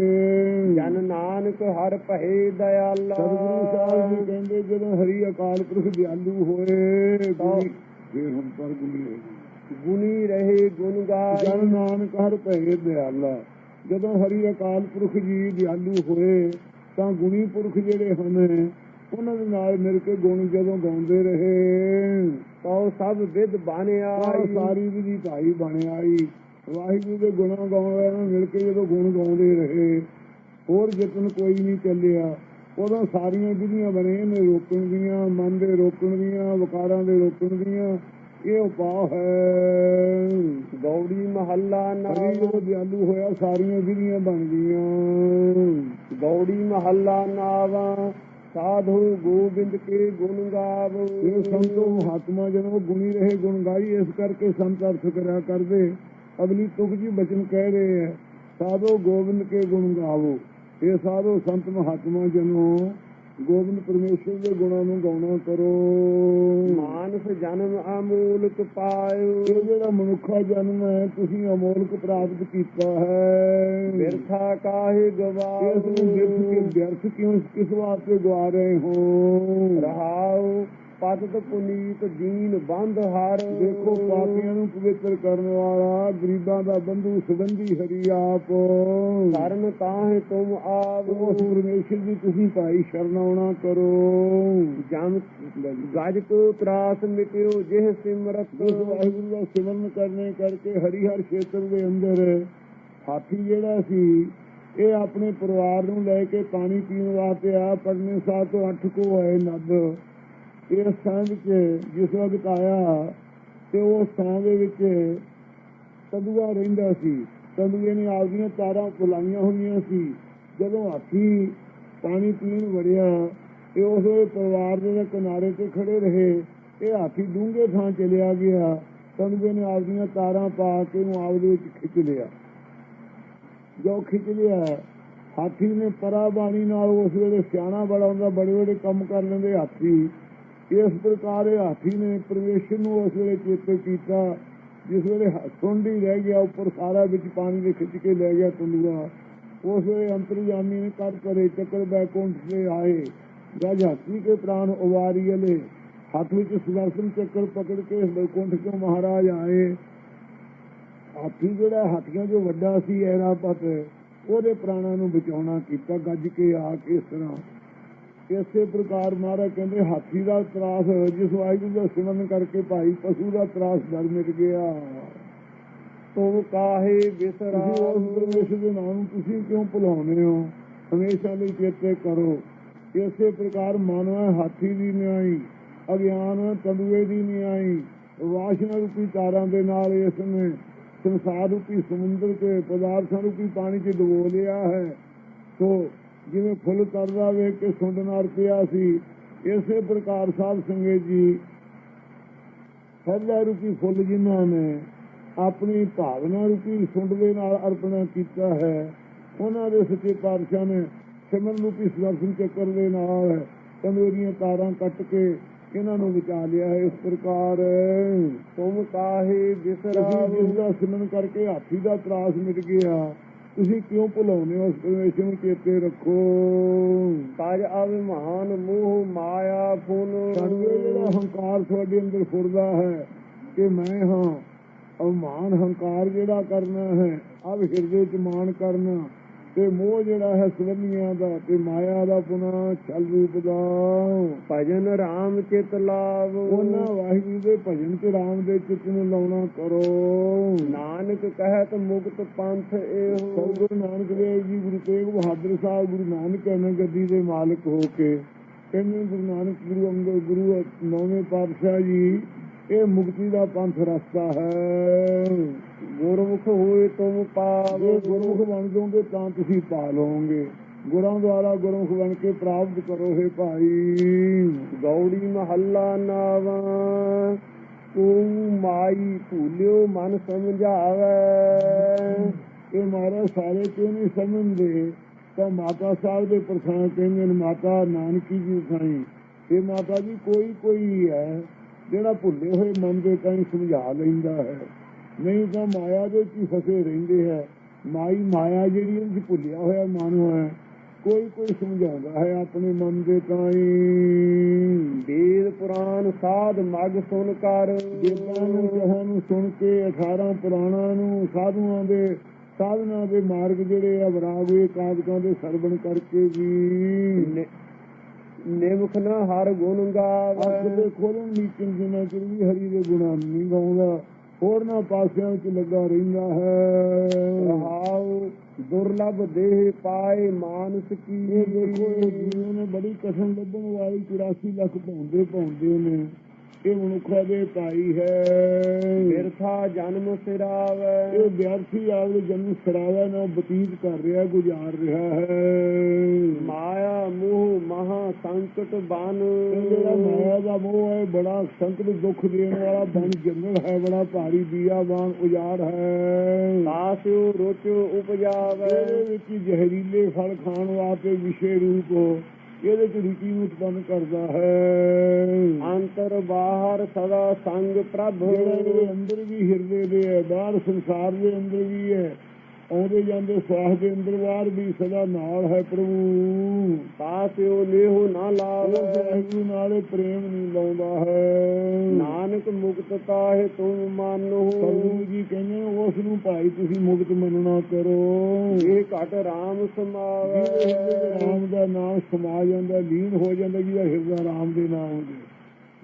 ਜਨ ਨਾਨਕ ਹਰ ਭਏ ਦਇਆਲਾ। ਸਤਿਗੁਰੂ ਸਾਹਿਬ ਜੀ ਕਹਿੰਦੇ ਜਦੋਂ ਹਰੀ ਅਕਾਲ ਪੁਰਖ ਦਿਆਲੂ ਹੋਏ ਗੁਣੀ ਫੇਰ ਹੁਣ ਪਰ ਗੁਣੀ ਗੁਨੀ ਰਹੇ ਗੁਣ ਗਾਈ। ਜਨ ਨਾਨਕ ਹਰ ਭਏ ਦਿਆਲਾ ਜਦੋਂ ਹਰੀ ਅਕਾਲ ਪੁਰਖ ਜੀ ਦਿਆਲੂ ਹੋਏ ਤਾਂ ਗੁਣੀ ਪੁਰਖ ਜਿਹੜੇ ਹਨ ਉਹਨਾਂ ਦੇ ਨਾਲ ਮਿਲ ਕੇ ਗੁਣ ਜਦੋਂ ਗਾਉਂਦੇ ਰਹੇ ਤਉ ਸਭ ਵਿਦ ਆਈ। ਸਾਰੀ ਵਿਧੀ ਭਾਈ ਬਣ ਆਈ। ਵਾਹਿਗੁਰੂ ਦੇ ਗੁਣਾਂ ਗਾਉਣ ਵਾਲਿਆਂ ਨਾਲ ਮਿਲ ਕੇ ਜਦੋਂ ਗੁਣ ਗਾਉਂਦੇ ਰਹੇ ਹੋਰ ਯਤਨ ਕੋਈ ਨਹੀਂ ਚੱਲਿਆ। ਉਦੋਂ ਸਾਰੀਆਂ ਵਿਧੀਆਂ ਬਣੇ ਨੇ ਰੋਕਣ ਦੀਆਂ ਮਨ ਦੇ ਰੋਕਣ ਦੀਆਂ ਵਿਕਾਰਾਂ ਦੇ ਰੋਕਣ ਦੀਆਂ। ਇਹ ਉਪਾਅ ਹੈ। ਗੌੜੀ ਮਹੱਲਾ ਨਾਮ। ਜਦੋਂ ਦਿਆਲੂ ਹੋਇਆ ਸਾਰੀਆਂ ਵਿਧੀਆਂ ਬਣ ਗਈਆਂ। ਗੌੜੀ ਮਹੱਲਾ ਨਾਵਾ ਸਾਧੂ ਗੋਬਿੰਦ ਕੇ ਗੁਣ ਗਾਵੋ। ਇਹ ਸੰਤੋ ਮਹਾਤਮਾ ਜਦੋਂ ਗੁਣੀ ਰਹੇ ਗੁਣ ਗਾਈ, ਇਸ ਕਰਕੇ ਸੰਤ ਅਰਥ ਕਰਿਆ ਕਰਦੇ। ਅਗਲੀ ਤੁਕ ਜੀ ਬਚਨ ਕਹਿ ਰਹੇ ਹੈ, ਸਾਧੋ ਗੋਬਿੰਦ ਕੇ ਗੁਣ ਗਾਵੋ। ਇਹ ਸਾਧੋ ਸੰਤ ਮਹਾਤਮਾ ਜਨੋ। ਗੋਬਿੰਦ ਪਰਮੇਸ਼ਰ ਦੇ ਗੁਣਾਂ ਨੂੰ ਗਾਉਣਾ ਕਰੋ। ਮਾਨਸ ਜਨਮ ਅਮੂਲਕ ਪਾਇਓ। ਇਹ ਜਿਹੜਾ ਮਨੁੱਖਾ ਜਨਮ ਹੈ ਤੁਸੀਂ ਅਮੋਲਕ ਪ੍ਰਾਪਤ ਕੀਤਾ ਹੈ। ਬਿਰਥਾ ਕਾਹੇ ਗਵਾਓ ਇਸ ਨੂੰ ਕੇ ਵਿਅਰਥ ਕਿਉਂ ਕਿਸ ਵਾਸਤੇ ਗਵਾ ਰਹੇ ਹੋ? ਰਹਾਉ। ਪਤਤ ਪੁਨੀਤ ਦੀਨ ਬੰਧ ਹਰ। ਦੇਖੋ ਪਾਪੀਆਂ ਨੂੰ ਪਵਿੱਤਰ ਕਰਨ ਵਾਲਾ ਗਰੀਬਾਂ ਦਾ ਬੰਧੂ ਸੁਗੰਧੀ ਹਰੀ ਆਪ। ਕਰਨ ਤਾਹੇ ਤੁਮ ਆਵੋ ਉਸ ਪਰਮੇਸ਼ਰ ਦੀ ਤੁਸੀਂ ਭਾਈ ਸ਼ਰਨਾਉਣਾ ਕਰੋ। ਜਮ ਗਜ ਕੋ ਤਰਾਸ ਮਿਟਿਓ ਜਿਹ ਸਿਮਰਤ। ਉਸ ਵਾਹਿਗੁਰੂ ਦਾ ਸਿਮਰਨ ਕਰਨੇ ਕਰਕੇ ਹਰੀਹਰ ਖੇਤਰ ਦੇ ਅੰਦਰ ਹਾਥੀ ਜਿਹੜਾ ਸੀ ਇਹ ਆਪਣੇ ਪਰਿਵਾਰ ਨੂੰ ਲੈ ਕੇ ਪਾਣੀ ਪੀਣ ਵਾਸਤੇ ਆ ਪੜਨੇ ਸਾਹ ਤੋਂ ਅੱਠ ਕੋ ਆਏ ਨਦ ਇਸ ਥਾਂ ਵਿੱਚ ਜਿਸ ਵਕਤ ਆਇਆ ਤੇ ਉਸ ਥਾਂ ਦੇ ਵਿੱਚ ਤਦੂਆ ਰਹਿੰਦਾ ਸੀ। ਤਦੂਏ ਨੇ ਆਪਦੀਆਂ ਤਾਰਾਂ ਫੁਲਾਈਆਂ ਹੋਈਆਂ ਸੀ। ਜਦੋਂ ਹਾਥੀ ਪਾਣੀ ਪੀਣ ਵੜਿਆ ਇਹ ਉਸ ਪਰਿਵਾਰ ਦੇ ਕਿਨਾਰੇ ਤੇ ਖੜੇ ਰਹੇ, ਇਹ ਹਾਥੀ ਡੂੰਘੇ ਥਾਂ ਚਲਿਆ ਗਿਆ। ਤਦੂਏ ਨੇ ਆਪਦੀਆਂ ਤਾਰਾਂ ਪਾ ਕੇ ਉਹਨੂੰ ਆਪਦੇ ਵਿੱਚ ਖਿੱਚ ਲਿਆ। ਜੋ ਖਿੱਚ ਲਿਆ, ਹਾਥੀ ਨੇ ਪਰਾ ਬਾਣੀ ਨਾਲ ਉਸ ਵੇਲੇ ਸਿਆਣਾ ਬੜਾ ਹੁੰਦਾ ਬੜੇ ਬੜੇ ਕੰਮ ਕਰ ਲੈਂਦੇ ਹਾਥੀ। ਇਸ ਪ੍ਰਕਾਰ ਹਾਥੀ ਨੇ ਪ੍ਰਵੇਸ਼ ਨੂੰ ਉਸ ਵੇਲੇ ਚੇਤੇ ਕੀਤਾ, ਜਿਸ ਵੇਲੇ ਸੁੰਡੀ ਰਹਿ ਗਿਆ, ਉੱਪਰ ਸਾਰਾ ਵਿੱਚ ਪਾਣੀ ਦੇ ਖਿੱਚ ਕੇ ਲੈ ਗਿਆ ਤੰਦੂਆ। ਉਸ ਵੇਲੇ ਅੰਤਰਜਾਮੀ ਨੇ ਕਰ ਕਰੇ ਚੱਕਰ ਬੈਕੁੰਠ ਸੇ ਆਏ। ਰਾਜ ਹਾਥੀ ਕੇ ਪ੍ਰਾਣ ਉਵਾਰੀ ਅਲੇ ਹੱਥ ਵਿੱਚ ਸੁਦਰਸ਼ਨ ਚੱਕਰ ਪਕੜ ਕੇ ਬੈਕੁੰਠ ਤੋਂ ਮਹਾਰਾਜ ਆਏ। ਹਾਥੀ ਜਿਹੜਾ ਹਾਥੀਆਂ ਜੋ ਵੱਡਾ ਸੀ, ਐਰਾਪਤ, ਉਹਦੇ ਪ੍ਰਾਣਾਂ ਨੂੰ ਬਚਾਉਣਾ ਕੀਤਾ, ਗੱਜ ਕੇ ਆ ਕੇ ਇਸ ਤਰ੍ਹਾਂ ਇਸੇ ਪ੍ਰਕਾਰ ਮਹਾਰਾਜ ਕਹਿੰਦੇ, ਹਾਥੀ ਦਾ ਤਰਾਸ ਜਿਸ ਵਾਹਿਗੁਰੂ ਦਾ ਸਿਮਰਨ ਕਰਕੇ ਭਾਈ ਪਸ਼ੂ ਦਾ ਤਰਾਸ ਡਰ ਮਿਟ ਗਿਆ। ਤੁਮ ਕਾਹੇ ਤੁਸੀਂ ਉਸ ਪਰਮੇਸ਼ਰ ਦੇ ਨਾਮ ਨੂੰ ਤੁਸੀਂ ਕਿਉਂ ਭੁਲਾਉਂਦੇ ਹੋ? ਹਮੇਸ਼ਾ ਲਈ ਚੇਤੇ ਕਰੋ। ਇਸੇ ਪ੍ਰਕਾਰ ਮਨ ਹੈ, ਹਾਥੀ ਦੀ ਨਿਆਈ, ਅਗਿਆਨ ਤੰਦੂਏ ਦੀ ਨਿਆਈ, ਵਾਸ਼ਨਾ ਰੂਪੀ ਤਾਰਾਂ ਦੇ ਨਾਲ ਇਸ ਨੇ ਸੰਸਾਰ ਰੂਪੀ ਸਮੁੰਦਰ ਕੇ ਪਦਾਰਥਾਂ ਰੂਪੀ ਪਾਣੀ 'ਚ ਡੁਬੋ ਲਿਆ ਹੈ। ਸੋ ਜਿਵੇਂ ਫੁੱਲ ਤਰਦਾ ਵੇਖ ਕੇ ਸੁੰਡ ਨਾਲ ਪਿਆ ਸੀ ਇਸੇ ਪ੍ਰਕਾਰ ਸਾਧ ਸੰਗਤ ਜੀ ਸੱਜਾ ਰੂਪੀ ਫੁੱਲ ਜਿਨ੍ਹਾਂ ਨੇ ਆਪਣੀ ਭਾਵਨਾ ਰੂਪੀ ਸੁੰਡ ਦੇ ਨਾਲ ਅਰਪਣਾ ਕੀਤਾ ਹੈ ਉਹਨਾਂ ਦੇ ਸੱਚੇ ਪਾਤਸ਼ਾਹ ਨੇ ਸਿਮਰਨ ਰੂਪੀ ਸੁਦਰਸ਼ਨ ਚੱਕਰ ਦੇ ਨਾਲ ਤੰਦੂਰੀਆਂ ਤਾਰਾਂ ਕੱਟ ਕੇ ਇਹਨਾਂ ਨੂੰ ਬਚਾ ਲਿਆ ਹੈ ਇਸ ਪ੍ਰਕਾਰ। ਤੁਮ ਕਾਹੇ ਤੁਸੀਂ ਬਿਸਰਾਵ ਜਿਸ ਦਾ ਸਿਮਰਨ ਕਰਕੇ ਹਾਥੀ ਦਾ ਤਰਾਸ ਮਿਟ ਗਿਆ ਤੁਸੀਂ ਕਿਉਂ ਭੁਲਾਉਂਦੇ ਹੋ? ਉਸ ਪਰਮੇਸ਼ਰ ਨੂੰ ਚੇਤੇ ਰੱਖੋ? ਤਜ ਅਭਿਮਾਨ ਮੋਹ ਮਾਇਆ ਫੁਨ ਸਾਨੂੰ ਇਹ ਜਿਹੜਾ ਹੰਕਾਰ ਤੁਹਾਡੇ ਅੰਦਰ ਫੁਰਦਾ ਹੈ ਕਿ ਮੈਂ ਹਾਂ। ਅਵਮਾਨ ਹੰਕਾਰ ਜਿਹੜਾ ਕਰਨਾ ਹੈ ਅਬ ਹਿਰਦੇ ਚ ਮਾਨ ਕਰਨਾ। ਤੇ ਮੋਹ ਜਿਹੜਾ ਹੈ ਸਵੰਨੀਆਂ ਦਾ ਤੇ ਮਾਇਆ ਦਾ ਪੁਨਾ ਛਲ ਰੂਪ ਦਾ। ਭਜਨ ਰਾਮ ਚਿਤ ਲਾਭ ਉਹਨਾਂ ਵਾਹਿਗੁਰੂ ਦੇ ਭਜਨ ਤੇ ਰਾਮ ਦੇ ਚਿੱਤ ਨੂੰ ਲਾਉਣਾ ਕਰੋ। ਨਾਨਕ ਕਹਿਤ ਮੁਕਤ ਪੰਥ ਇਹੋ। ਸਤਿਗੁਰੂ ਨਾਨਕ ਦੇਵ ਜੀ ਗੁਰੂ ਤੇਗ ਬਹਾਦਰ ਸਾਹਿਬ ਗੁਰੂ ਨਾਨਕ ਨੇ ਗੱਦੀ ਦੇ ਮਾਲਕ ਹੋ ਕੇ ਕਹਿੰਦੇ ਗੁਰੂ ਨਾਨਕ ਗੁਰੂ ਅੰਗਦ ਗੁਰੂ ਨੌਵੇਂ ਪਾਤਸ਼ਾਹ ਜੀ ਇਹ ਮੁਕਤੀ ਦਾ ਪੰਥ ਰਸਤਾ ਹੈ। ਗੁਰਮੁਖ ਹੋਏ ਤੁਮ ਪਾਵ ਗੁਰਮੁਖ ਬਣ ਜਾਓਗੇ ਤਾਂ ਤੁਸੀਂ ਪਾ ਲਓਗੇ ਗੁਰਾਂ ਦੁਆਰਾ ਗੁਰਮੁਖ ਬਣ ਕੇ ਪ੍ਰਾਪਤ ਕਰੋ ਹੈ ਭਾਈ। ਗੌੜੀ ਮਹੱਲਾ ਨਾਵਾ। ਤੂੰ ਮਾਈ ਭੂਲਿਓ, ਮਨ ਸਮਝਾਵੇ। ਇਹ ਮਹਾਰਾਜ ਸਾਰੇ ਕਿਉਂ ਨਹੀਂ ਸਮਝਦੇ? ਤਾਂ ਮਾਤਾ ਸਾਹਿਬ ਦੇ ਪ੍ਰਸਾਦ ਕਹਿੰਦੇ ਮਾਤਾ ਨਾਨਕੀ ਜੀ ਸਾਈਂ ਇਹ ਮਾਤਾ ਜੀ ਕੋਈ ਕੋਈ ਹੈ। ਜਿਹੜਾ ਭੁੱਲੇ ਹੋਏ ਮਨ ਦੇ ਕਾਈ ਸਮਝਾ ਲੈਂਦਾ ਹੈ। ਨਹੀਂ ਤਾਂ ਮਾਇਆ ਦੇ ਹੀ ਫਸੇ ਰਹਿੰਦੇ ਹੈ। ਮਾਈ ਮਾਇਆ ਜਿਹੜੀ ਉਹਨੂੰ ਭੁੱਲਿਆ ਹੋਇਆ ਮਨ ਹੈ। ਕੋਈ ਕੋਈ ਸਮਝਾਉਂਦਾ ਹੈ ਆਪਣੇ ਮਨ ਦੇ ਕਾਈ ਵੇਦ ਪੁਰਾਨ ਸਾਧ ਮਗ ਸੁਨ ਕਰ। ਗੀਤਾਂ ਨੂੰ ਕਹਾਂ ਨੂੰ ਸੁਣ ਕੇ 18 ਪੁਰਾਣਾਂ ਨੂੰ ਸਾਧੂਆਂ ਦੇ ਸਾਧਨਾ ਦੇ ਮਾਰਗ ਜਿਹੜੇ ਆ ਬਰਾਵੇ ਕਾਦਕਾਂ ਦੇ ਸਰਵਣ ਕਰਕੇ ਵੀ। ਨਿਮਖ ਨਾ ਹਰ ਗੁਣ ਅੱਖ ਗਾਵੇ ਦੇ ਖੋਲਣ ਜਿਨਾ ਚਿਰ ਵੀ ਹਰੀ ਦੇ ਗੁਣਾਂ ਨਹੀਂ ਗਾਉਂਦਾ। ਹੋਰਨਾਂ ਪਾਸਿਆਂ ਵਿੱਚ ਲੱਗਾ ਰਹਿੰਦਾ ਹੈ। ਰਹਾਉ ਦੁਰਲਭ ਦੇਹ ਪਾਏ ਮਾਨਸ ਕੀ। ਇਹ ਦੇਖੋ ਇਹ ਜੀਵਨ ਬੜੀ ਕਠਨ ਲੱਭਣ ਵਾਲੀ 84 ਲੱਖ ਪਾਉਂਦੇ ਪਾਉਂਦੇ ਨੇ। ਇਹ ਮਨੁੱਖਾ ਦੇ ਭਾਈ ਹੈ। ਬਿਰਥਾ ਜਨਮ ਸਿਰਾਵੇ। ਇਹ ਵਿਅਰਥੀ ਆਪਦੇ ਜਨਮ ਸਰਾਵਾ ਨਾਲ ਬਤੀਤ ਕਰ ਰਿਹਾ ਗੁਜ਼ਾਰ ਰਿਹਾ ਹੈ। ਮਾਇਆ ਮੋਹ ਮਹਾ ਸੰਕਟ ਬਨ। ਜਿਹੜਾ ਮਾਇਆ ਦਾ ਮੋਹ ਹੈ ਬੜਾ ਸੰਕਟ ਦੁੱਖ ਦੇਣ ਵਾਲਾ ਬਣ ਜੰਗਲ ਹੈ ਬੜਾ ਭਾਰੀ ਦੀਆ ਵਾਂਗ ਉਜਾੜ ਹੈ। ਤਾਸਿਓ ਰੁਚ ਉਪਜਾਵੇ। ਵਿੱਚ ਜ਼ਹਿਰੀਲੇ ਫਲ ਖਾਣ ਵਾਸਤੇ ਵਿਸ਼ੇ ਰੂਪ ਇਹਦੇ ਚ ਰੁਚੀ ਉਤਪੰਨ ਕਰਦਾ ਹੈ। ਅੰਤਰ ਬਾਹਰ ਸਦਾ ਸੰਗ ਪ੍ਰਭ। ਜਿਹੜਾ ਅੰਦਰ ਵੀ ਹਿਰਦੇ ਦੇ ਹੈ ਬਾਹਰ ਸੰਸਾਰ ਦੇ ਅੰਦਰ ਵੀ ਹੈ ਆਉਂਦੇ ਜਾਂਦੇ ਸਵਾਸ ਦੇ ਅੰਦਰ ਬਾਹਰ ਵੀ ਸਦਾ ਨਾਲ ਹੈ ਪ੍ਰਭੂ। ਤਾਸਿਓ ਲੇਹੁ ਨਾ ਲਾਵੇ ਵਾਹਿਗੁਰੂ ਨਾਲੇ ਪ੍ਰੇਮ ਨਹੀਂ ਲਾਉਂਦਾ ਹੈ। ਨਾਨਕ ਮੁਕਤ ਤਾਹੇ ਤੁਮ ਮਾਨੋ। ਸਤਿਗੁਰੂ ਜੀ ਕਹਿੰਦੇ ਉਸ ਨੂੰ ਭਾਈ ਤੁਸੀਂ ਮੁਕਤ ਮੰਨਣਾ ਕਰੋ। ਇਹ ਘਟ ਰਾਮ ਸਮਾਵੇ। ਰਾਮ ਦਾ ਨਾਮ ਸਮਾ ਜਾਂਦਾ ਲੀਨ ਹੋ ਜਾਂਦਾ ਜਿਹਦਾ ਹਿਰਦਾ ਰਾਮ ਦੇ ਨਾਮ ਦੇ।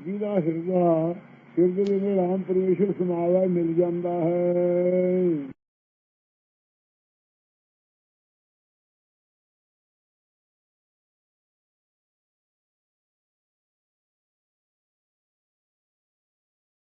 ਜਿਹਦਾ ਹਿਰਦਾ ਹਿਰਦੇ ਵਿੱਚ ਰਾਮ ਪਰਮੇਸ਼ਰ ਸਮਾਵਾ ਮਿਲ ਜਾਂਦਾ ਹੈ।